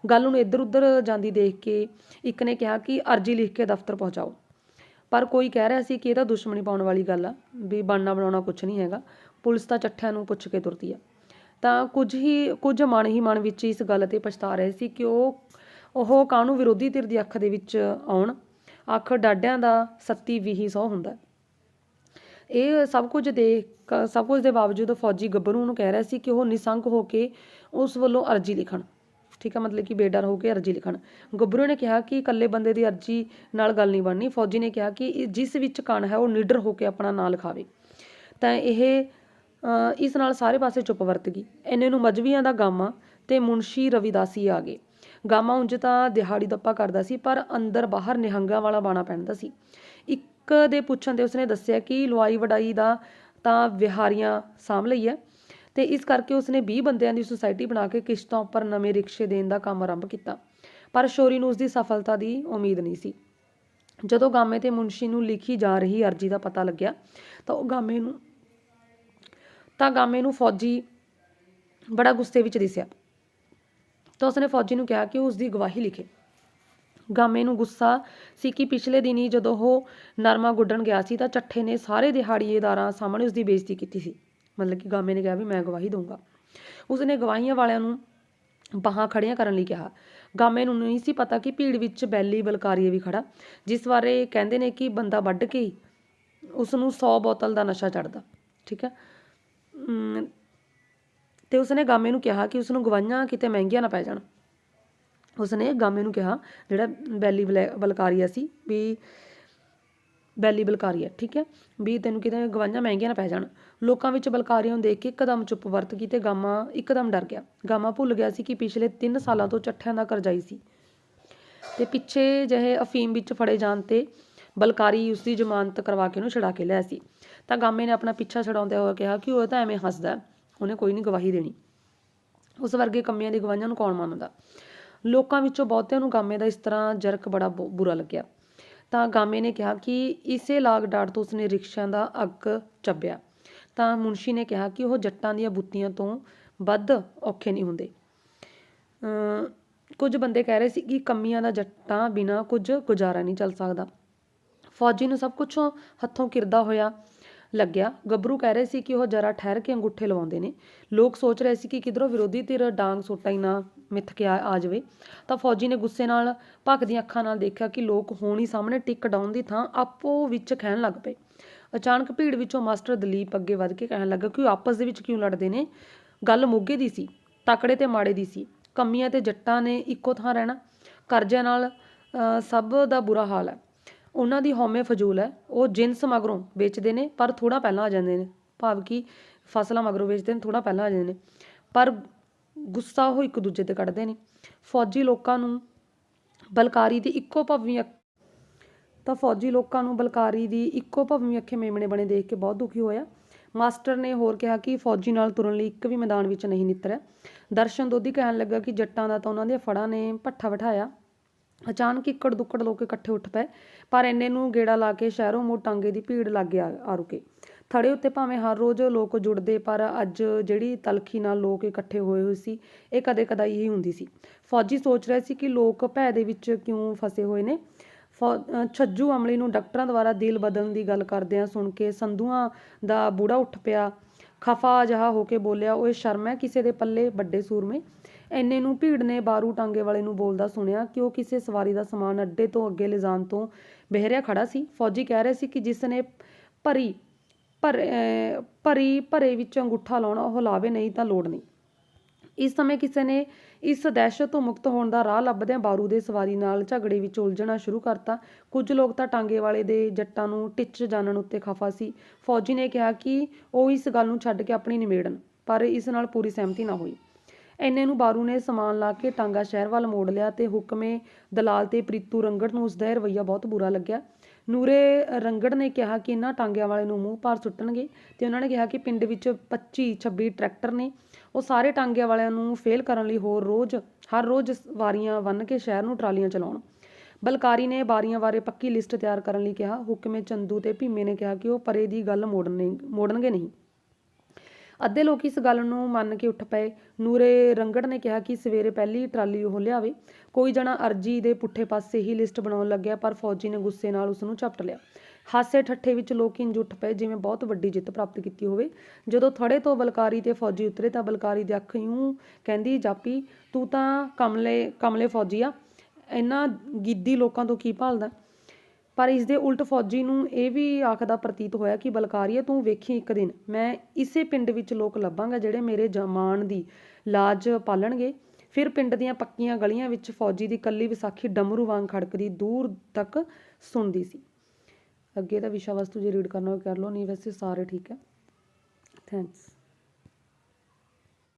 ਗੱਲ ਨੂੰ ਇੱਧਰ ਉੱਧਰ ਜਾਂਦੀ ਦੇਖ ਕੇ ਇੱਕ ਨੇ ਕਿਹਾ ਕਿ ਅਰਜੀ ਲਿਖ ਕੇ ਦਫ਼ਤਰ ਪਹੁੰਚਾਓ। ਪਰ ਕੋਈ ਕਹਿ ਰਿਹਾ ਸੀ ਕਿ ਇਹ ਤਾਂ ਦੁਸ਼ਮਣੀ ਪਾਉਣ ਵਾਲੀ ਗੱਲ ਆ, ਵੀ ਬਣਨਾ ਬਣਾਉਣਾ ਕੁਝ ਨਹੀਂ ਹੈਗਾ। ਪੁਲਿਸ ਤਾਂ ਚੱਠਿਆਂ ਨੂੰ ਪੁੱਛ ਕੇ ਤੁਰਦੀ ਆ। ਤਾਂ ਕੁਝ ਹੀ, ਕੁਝ ਮਨ ਹੀ ਮਨ ਵਿੱਚ ਇਸ ਗੱਲ ਤੇ ਪਛਤਾ ਰਹੇ ਸੀ ਕਿ ਉਹ ਉਹ ਕਾਨੂੰ ਵਿਰੋਧੀ ਧਿਰ ਦੀ ਅੱਖ ਦੇ ਵਿੱਚ ਆਉਣ। ਅੱਖ ਡਾਡਿਆਂ ਦਾ ਸੱਤੀ ਵੀਹੀ ਸੌ ਹੁੰਦਾ। ਇਹ ਸਭ ਕੁਝ ਦੇ ਸਭ ਕੁਝ ਦੇ ਬਾਵਜੂਦ ਫੌਜੀ ਗੱਭਰੂ ਨੂੰ ਕਹਿ ਰਿਹਾ ਸੀ ਕਿ ਉਹ ਨਿਸੰਗ ਹੋ ਕੇ ਉਸ ਵੱਲੋਂ ਅਰਜੀ ਲਿਖਣ। ਠੀਕ ਹੈ ਮਤਲਬ ਕਿ ਬੇਡਰ ਹੋ ਕੇ ਅਰਜੀ ਲਿਖਣ। ਗੱਭਰੂ ਨੇ ਕਿਹਾ ਕਿ ਇਕੱਲੇ ਬੰਦੇ ਦੀ ਅਰਜੀ ਨਾਲ ਗੱਲ ਨਹੀਂ ਬਣਨੀ। ਫੌਜੀ ਨੇ ਕਿਹਾ ਕਿ ਜਿਸ ਵਿੱਚ ਕਣ ਹੈ, ਉਹ ਨਿਡਰ ਹੋ ਕੇ ਆਪਣਾ ਨਾਂ ਲਿਖਾਵੇ। ਤਾਂ ਇਹ ਇਸ ਨਾਲ ਸਾਰੇ ਪਾਸੇ ਚੁੱਪ ਵਰਤ ਗਈ। ਇੰਨੇ ਨੂੰ ਮਜਵੀਆਂ ਦਾ ਗਾਮਾ ਤੇ ਮੁਨਸ਼ੀ ਰਵਿਦਾਸੀ ਆ ਗਏ। ਗਾਮਾ ਉਂਝ ਤਾਂ ਦਿਹਾੜੀ ਦੱਪਾ ਕਰਦਾ ਸੀ, ਪਰ ਅੰਦਰ ਬਾਹਰ ਨਿਹੰਗਾਂ ਵਾਲਾ ਬਾਣਾ ਪਹਿਨਦਾ ਸੀ। ਇੱਕ ਦੇ ਪੁੱਛਣ ਤੇ ਉਸਨੇ ਦੱਸਿਆ ਕਿ ਲੁਆਈ ਵਡਾਈ ਦਾ ਤਾਂ ਵਿਹਾਰੀਆਂ ਸਾਂਭ ਲਈ ਹੈ। ਤੇ ਇਸ ਕਰਕੇ ਉਸਨੇ 20 ਬੰਦਿਆਂ ਦੀ ਸੁਸਾਇਟੀ ਬਣਾ ਕੇ ਕਿਸ਼ਤਾਂ ਉੱਪਰ ਨਵੇਂ ਰਿਕਸ਼ੇ ਦੇਣ ਦਾ ਕੰਮ ਆਰੰਭ ਕੀਤਾ। ਪਰ ਸ਼ੋਰੀ ਨੂੰ ਉਸਦੀ ਸਫਲਤਾ ਦੀ ਉਮੀਦ ਨਹੀਂ ਸੀ। ਜਦੋਂ ਗਾਮੇ ਤੇ ਮੁਨਸ਼ੀ ਨੂੰ ਲਿਖੀ ਜਾ ਰਹੀ ਅਰਜੀ ਦਾ ਪਤਾ ਲੱਗਿਆ, ਤਾਂ ਉਹ ਗਾਮੇ ਨੂੰ ਤਾਂ ਗਾਮੇ ਨੂੰ ਫੌਜੀ ਬੜਾ ਗੁੱਸੇ ਵਿੱਚ ਦਿਸਿਆ। ਤਾਂ ਉਸਨੇ ਫੌਜੀ ਨੂੰ ਕਿਹਾ ਕਿ ਉਹ ਉਸਦੀ ਗਵਾਹੀ ਲਿਖੇ। ਗਾਮੇ ਨੂੰ ਗੁੱਸਾ ਸੀ ਕਿ ਪਿਛਲੇ ਦਿਨੀ ਜਦੋਂ ਉਹ ਨਰਮਾ ਗੁੱਡਣ ਗਿਆ ਸੀ, ਤਾਂ ਚੱਠੇ ਨੇ ਸਾਰੇ ਦਿਹਾੜੀਏਦਾਰਾਂ ਸਾਹਮਣੇ ਉਸਦੀ ਬੇਇੱਜ਼ਤੀ ਕੀਤੀ ਸੀ। ਮਤਲਬ ਕਿ ਗਾਮੇ ਨੇ ਕਿਹਾ ਵੀ ਮੈਂ ਗਵਾਹੀ ਦਊਂਗਾ। ਉਸਨੇ ਗਵਾਹੀਆਂ ਵਾਲਿਆਂ ਨੂੰ ਬਾਹਾਂ ਖੜੀਆਂ ਕਰਨ ਲਈ ਕਿਹਾ। ਗਾਮੇ ਨੂੰ ਨਹੀਂ ਸੀ ਪਤਾ ਕਿ ਭੀੜ ਵਿੱਚ ਬੈਲੀ ਬਲਕਾਰੀਏ ਵੀ ਖੜਾ ਜਿਸ ਬਾਰੇ ਕਹਿੰਦੇ ਨੇ ਕਿ ਬੰਦਾ ਵੱਢ ਕੇ ਹੀ ਉਸ ਨੂੰ 100 ਬੋਤਲ ਦਾ ਨਸ਼ਾ ਚੜਦਾ ਠੀਕ ਹੈ? ਤੇ ਉਸਨੇ ਗਾਮੇ ਨੂੰ ਕਿਹਾ ਕਿ ਉਸ ਨੂੰ ਗਵਾਹੀਆਂ ਕਿਤੇ ਮਹਿੰਗੀਆਂ ਨਾ ਪੈ ਜਾਣ। ਉਸਨੇ ਗਾਮੇ ਨੂੰ ਕਿਹਾ, ਜਿਹੜਾ ਬੈਲੀ, ਬਲਕਾਰੀਆ ਸੀ ਵੀ ਬੈਲੀ ਬਲਕਾਰੀਆ ਠੀਕ ਹੈ? ਵੀ ਤੈਨੂੰ ਕਿਤੇ ਗਵਾਹੀਆਂ ਮਹਿੰਗੀਆਂ ਨਾ ਪੈ ਜਾਣ। ਲੋਕਾਂ ਵਿੱਚ ਬਲਕਾਰੀਆ ਨੂੰ ਦੇਖ ਕੇ ਇੱਕਦਮ ਚੁੱਪ ਵਰਤ ਗਈ ਤੇ ਗਾਮਾ ਇੱਕਦਮ ਡਰ ਗਿਆ। ਗਾਮਾ ਭੁੱਲ ਗਿਆ ਸੀ ਕਿ ਪਿਛਲੇ 3 ਸਾਲਾਂ ਤੋਂ ਚੱਠਿਆਂ ਦਾ ਕਰਜ਼ਾਈ ਸੀ। ਤੇ ਪਿੱਛੇ ਜਿਹੇ ਅਫੀਮ ਵਿੱਚ ਫੜੇ ਜਾਣ ਤੇ ਬਲਕਾਰੀ ਉਸ ਦੀ ਜ਼ਮਾਨਤ ਕਰਵਾ ਕੇ ਉਹਨੂੰ ਛੁਡਾ ਕੇ ਲਿਆ ਸੀ ਤਾਂ ਗਾਮੇ ਨੇ ਆਪਣਾ ਪਿੱਛਾ ਛਡਾਉਂਦਿਆਂ ਹੋਇਆ ਕਿਹਾ ਕਿ ਉਹ ਤਾਂ ਐਵੇਂ ਹੱਸਦਾ, ਉਹਨੇ ਕੋਈ ਨਹੀਂ ਗਵਾਹੀ ਦੇਣੀ। ਉਸ ਵਰਗੇ ਕੰਮਿਆਂ ਦੀ ਗਵਾਹੀਆਂ ਨੂੰ ਕੌਣ ਮੰਨਦਾ? ਲੋਕਾਂ ਵਿੱਚੋਂ ਬਹੁਤਿਆਂ ਨੂੰ ਗਾਮੇ ਦਾ ਇਸ ਤਰ੍ਹਾਂ ਜਰਕ ਬੜਾ ਬੁ- ਬੁਰਾ ਲੱਗਿਆ। ਤਾਂ ਗਾਮੇ ਨੇ ਕਿਹਾ ਕਿ ਇਸੇ ਲਾਗ ਡਾਟ ਤੋਂ ਉਸਨੇ ਰਿਕਸ਼ਿਆਂ ਦਾ ਅੱਗ ਚੱਬਿਆ। ਤਾਂ ਮੁਨਸ਼ੀ ਨੇ ਕਿਹਾ ਕਿ ਉਹ ਜੱਟਾਂ ਦੀਆਂ ਬੁੱਤੀਆਂ ਤੋਂ ਵੱਧ ਔਖੇ ਨਹੀਂ ਹੁੰਦੇ। ਕੁਝ ਬੰਦੇ ਕਹਿ ਰਹੇ ਸੀ ਕਿ ਕਮੀਆਂ ਦਾ ਜੱਟਾਂ ਬਿਨਾ ਕੁਝ ਗੁਜ਼ਾਰਾ ਨਹੀਂ ਚੱਲ ਸਕਦਾ। ਫੌਜੀ ਨੂੰ ਸਭ ਕੁਝ ਹੱਥੋਂ ਕਿਰਦਾ ਹੋਇਆ ਲੱਗਿਆ। ਗੱਭਰੂ ਕਹਿ ਰਹੇ ਸੀ ਕਿ ਉਹ ਜਰਾ ਠਹਿਰ ਕੇ ਅੰਗੂਠੇ ਲਵਾਉਂਦੇ ਨੇ। ਲੋਕ ਸੋਚ ਰਹੇ ਸੀ ਕਿ ਕਿਧਰੋਂ ਵਿਰੋਧੀ ਧਿਰ ਡਾਂਗ ਸੋਟਾ ਹੀ ਨਾ ਮਿੱਥ ਕੇ ਆ ਆ ਜਾਵੇ। ਤਾਂ ਫੌਜੀ ਨੇ ਗੁੱਸੇ ਨਾਲ ਭਖਦੀਆਂ ਅੱਖਾਂ ਨਾਲ ਦੇਖਿਆ ਕਿ ਲੋਕ ਹੋਣੀ ਸਾਹਮਣੇ ਟਿਕ ਡਾਉਣ ਦੀ ਥਾਂ ਆਪੋ ਵਿੱਚ ਖਹਿਣ ਲੱਗ ਪਏ। ਅਚਾਨਕ ਭੀੜ ਵਿੱਚੋਂ ਮਾਸਟਰ ਦਲੀਪ ਅੱਗੇ ਵੱਧ ਕੇ ਕਹਿਣ ਲੱਗਾ ਕਿ ਉਹ ਆਪਸ ਦੇ ਵਿੱਚ ਕਿਉਂ ਲੜਦੇ ਨੇ? ਗੱਲ ਮੋਗੇ ਦੀ ਸੀ, ਤਕੜੇ ਤੇ ਮਾੜੇ ਦੀ ਸੀ। ਕਮੀਆਂ ਤੇ ਜੱਟਾਂ ਨੇ ਇੱਕੋ ਥਾਂ ਰਹਿਣਾ। ਕਰਜ਼ਿਆਂ ਨਾਲ ਸਭ ਦਾ ਬੁਰਾ ਹਾਲ ਹੈ। ਉਹਨਾਂ ਦੀ ਹਉਮੈ ਫਜ਼ੂਲ ਹੈ। ਉਹ ਜਿੰਸ ਮਗਰੋਂ ਵੇਚਦੇ ਨੇ, ਪਰ ਥੋੜਾ ਪਹਿਲਾਂ ਆ ਜਾਂਦੇ ਨੇ। ਭਾਵ ਕਿ ਫਸਲਾਂ ਮਗਰੋਂ ਵੇਚਦੇ ਨੇ ਥੋੜਾ ਪਹਿਲਾਂ ਆ ਜਾਂਦੇ ਨੇ। ਪਰ ਗੁੱਸਾ ਉਹ ਇੱਕ ਦੂਜੇ ਤੇ ਕੱਢਦੇ ਨੇ। ਫੌਜੀ ਲੋਕਾਂ ਨੂੰ ਬਲਕਾਰੀ ਦੀ ਇੱਕੋ ਭਵੀ ਅੱਖ- ਤਾਂ ਫੌਜੀ ਲੋਕਾਂ ਨੂੰ ਬਲਕਾਰੀ ਦੀ ਇੱਕੋ ਭਵੀ ਅੱਖੇ ਮੇਮਣੇ ਬਣੇ ਦੇਖ ਕੇ ਬਹੁਤ ਦੁਖੀ ਹੋਇਆ। ਮਾਸਟਰ ਨੇ ਹੋਰ ਕਿਹਾ ਕਿ ਫੌਜੀ ਨਾਲ ਤੁਰਨ ਲਈ ਇੱਕ ਵੀ ਮੈਦਾਨ ਵਿੱਚ ਨਹੀਂ ਨਿੱਤਰਿਆ ਦਰਸ਼ਨ ਦੋਧੀ ਕਹਿਣ ਲੱਗਾ ਕਿ ਜੱਟਾਂ ਦਾ ਤਾਂ ਉਹਨਾਂ ਦੀਆਂ ਫੜਾਂ ਨੇ ਪੱਠਾ ਬਿਠਾਇਆ। ਅਚਾਨਕ ਇੱਕੜ ਦੁੱਕੜ ਲੋਕ ਇਕੱਠੇ ਉੱਠ ਪਏ, ਪਰ ਇੰਨੇ ਨੂੰ ਗੇੜਾ ਲਾ ਕੇ ਸ਼ਹਿਰੋਂ ਮੋ ਟਾਂਗੇ ਦੀ ਭੀੜ ਲੱਗ ਗਿਆ ਆ ਰੁਕੇ। ਥੜੇ ਉੱਤੇ ਭਾਵੇਂ ਹਰ ਰੋਜ਼ ਲੋਕ ਜੁੜਦੇ, ਪਰ ਅੱਜ ਜਿਹੜੀ ਤਲਖੀ ਨਾਲ ਲੋਕ ਇਕੱਠੇ ਹੋਏ ਹੋਏ ਸੀ, ਇਹ ਕਦੇ ਕਦਾਈ ਹੀ ਹੁੰਦੀ ਸੀ। ਫੌਜੀ ਸੋਚ ਰਹੇ ਸੀ ਕਿ ਲੋਕ ਭੈ ਦੇ ਵਿੱਚ ਕਿਉਂ ਫਸੇ ਹੋਏ ਨੇ। ਫੌ- ਛੱਜੂ ਅਮਲੀ ਨੂੰ ਡਾਕਟਰਾਂ ਦੁਆਰਾ ਦਿਲ ਬਦਲਣ ਦੀ ਗੱਲ ਕਰਦਿਆਂ ਸੁਣ ਕੇ ਸੰਧੂਆਂ ਦਾ ਬੂੜਾ ਉੱਠ ਪਿਆ। ਖਫਾ ਜਹਾ ਹੋ ਕੇ ਬੋਲਿਆ, ਓਏ ਸ਼ਰਮ ਹੈ ਕਿਸੇ ਦੇ ਪੱਲੇ ਵੱਡੇ ਸੂਰਮੇ? ਐਨੇ ਨੂੰ ਭੀੜ ਨੇ ਬਾਰੂ ਟਾਂਗੇ ਵਾਲੇ ਨੂੰ ਬੋਲਦਾ ਸੁਣਿਆ ਕਿ ਉਹ ਕਿਸੇ ਸਵਾਰੀ ਦਾ ਸਮਾਨ ਅੱਡੇ ਤੋਂ ਅੱਗੇ ਲਿਜਾਣ ਤੋਂ ਬਹਿਰਿਆ ਖੜਾ ਸੀ। ਫੌਜੀ ਕਹਿ ਰਹੇ ਸੀ ਕਿ ਜਿਸ ਨੇ ਭਰੀ, ਭਰ ਭਰੀ, ਭਰੇ ਵਿੱਚ ਅੰਗੂਠਾ ਲਾਉਣਾ, ਉਹ ਲਾਵੇ, ਨਹੀਂ ਤਾਂ ਲੋੜ ਨਹੀਂ। ਇਸ ਸਮੇਂ ਕਿਸੇ ਨੇ ਇਸ ਦਹਿਸ਼ਤ ਤੋਂ ਮੁਕਤ ਹੋਣ ਦਾ ਰਾਹ ਲੱਭਦਿਆਂ ਬਾਰੂ ਦੇ ਸਵਾਰੀ ਨਾਲ ਝਗੜੇ ਵਿੱਚ ਉਲਝਣਾ ਸ਼ੁਰੂ ਕਰਤਾ। ਕੁਝ ਲੋਕ ਤਾਂ ਟਾਂਗੇ ਵਾਲੇ ਦੇ ਜੱਟਾਂ ਨੂੰ ਟਿੱਚ ਜਾਣਨ ਉੱਤੇ ਖਫਾ ਸੀ। ਫੌਜੀ ਨੇ ਕਿਹਾ ਕਿ ਉਹ ਇਸ ਗੱਲ ਨੂੰ ਛੱਡ ਕੇ ਆਪਣੀ ਨਿਮੇੜਨ, ਪਰ ਇਸ ਨਾਲ ਪੂਰੀ ਸਹਿਮਤੀ ਨਾ ਹੋਈ। ਐਨੇ ਨੂੰ ਬਾਰੂ ਨੇ ਸਮਾਨ ਲਾ ਕੇ ਟਾਂਗਾ ਸ਼ਹਿਰ ਵੱਲ ਮੋੜ ਲਿਆ ਤੇ ਹੁਕਮੇ ਦਲਾਲ ਤੇ ਪ੍ਰੀਤੂ ਰੰਗੜ ਨੂੰ ਉਸਦਾ ਇਹ ਰਵੱਈਆ ਬਹੁਤ ਬੁਰਾ ਲੱਗਿਆ। ਨੂਰੇ ਰੰਗੜ ਨੇ ਕਿਹਾ ਕਿ ਇਹਨਾਂ ਟਾਂਗਿਆਂ ਵਾਲੇ ਨੂੰ ਮੂੰਹ ਭਾਰ ਸੁੱਟਣਗੇ ਤੇ ਉਹਨਾਂ ਨੇ ਕਿਹਾ ਕਿ ਪਿੰਡ ਵਿੱਚ 25 26 ਟਰੈਕਟਰ ਨੇ। ਉਹ ਸਾਰੇ ਟਾਂਗਿਆਂ ਵਾਲਿਆਂ ਨੂੰ ਫੇਲ ਕਰਨ ਲਈ ਹੋਰ ਰੋਜ਼, ਹਰ ਰੋਜ਼ ਵਾਰੀਆਂ ਬੰਨ੍ਹ ਕੇ ਸ਼ਹਿਰ ਨੂੰ ਟਰਾਲੀਆਂ ਚਲਾਉਣ। ਬਲਕਾਰੀ ਨੇ ਬਾਰੀਆਂ ਬਾਰੇ ਪੱਕੀ ਲਿਸਟ ਤਿਆਰ ਕਰਨ ਲਈ ਕਿਹਾ। ਹੁਕਮੇ ਚੰਦੂ ਤੇ ਭੀਮੇ ਨੇ ਕਿਹਾ ਕਿ ਉਹ ਪਰੇ ਦੀ ਗੱਲ ਮੋੜਨੇ, ਮੋੜਨਗੇ ਨਹੀਂ। ਅੱਧੇ ਲੋਕ ਇਸ ਗੱਲ ਨੂੰ ਮੰਨ ਕੇ ਉੱਠ ਪਏ। ਨੂਰੇ ਰੰਗੜ ਨੇ ਕਿਹਾ ਕਿ ਸਵੇਰੇ ਪਹਿਲੀ ਟਰਾਲੀ ਉਹ ਲਿਆਵੇ। ਕੋਈ ਜਣਾ ਅਰਜੀ ਦੇ ਪੁੱਠੇ ਪਾਸੇ ਹੀ ਲਿਸਟ ਬਣਾਉਣ ਲੱਗਿਆ, ਪਰ ਫੌਜੀ ਨੇ ਗੁੱਸੇ ਨਾਲ ਉਸ ਨੂੰ ਝਪਟ ਲਿਆ। ਹਾਸੇ ਠੱਠੇ ਵਿੱਚ ਲੋਕ ਇੰਜ ਉੱਠ ਪਏ, ਜਿਵੇਂ ਬਹੁਤ ਵੱਡੀ ਜਿੱਤ ਪ੍ਰਾਪਤ ਕੀਤੀ ਹੋਵੇ। ਜਦੋਂ ਥੜੇ ਤੋਂ ਬਲਕਾਰੀ ਤੇ ਫੌਜੀ ਉਤਰੇ ਤਾਂ ਬਲਕਾਰੀ ਦੀ ਅੱਖ ਯੂੰ ਕਹਿੰਦੀ, ਜਾਪੀ, ਤੂੰ ਤਾਂ ਕਮਲੇ ਕਮਲੇ ਫੌਜੀ ਆ। ਇਹਨਾਂ ਗਿੱਦੀ ਲੋਕਾਂ ਤੋਂ ਕੀ ਭਾਲਦਾ? ਪਰ ਇਸ ਦੇ ਉਲਟ ਫੌਜੀ ਨੂੰ ਇਹ ਵੀ ਆਖਦਾ ਪ੍ਰਤੀਤ ਹੋਇਆ ਕਿ ਬਲਕਾਰੀਏ ਤੂੰ ਵੇਖੀ ਇੱਕ ਦਿਨ, ਮੈਂ ਇਸੇ ਪਿੰਡ ਵਿੱਚ ਲੋਕ ਲੱਭਾਂਗਾ ਜਿਹੜੇ ਮੇਰੇ ਜਮਾਨ ਦੀ ਲਾਜ ਪਾਲਣਗੇ। ਫਿਰ ਪਿੰਡ ਦੀਆਂ ਪੱਕੀਆਂ ਗਲੀਆਂ ਵਿੱਚ ਫੌਜੀ ਦੀ ਕੱਲੀ ਵਿਸਾਖੀ ਡਮਰੂ ਵਾਂਗ ਖੜਕਦੀ ਦੂਰ ਤੱਕ ਸੁਣਦੀ ਸੀ। ਅੱਗੇ ਦਾ ਵਿਸ਼ਾ ਵਸਤੂ ਜੇ ਰੀਡ ਕਰਨਾ ਹੋਵੇ ਕਰ ਲਓ, ਨਹੀਂ ਵੈਸੇ ਸਾਰੇ ਠੀਕ ਹੈ। ਥੈਂਕਸ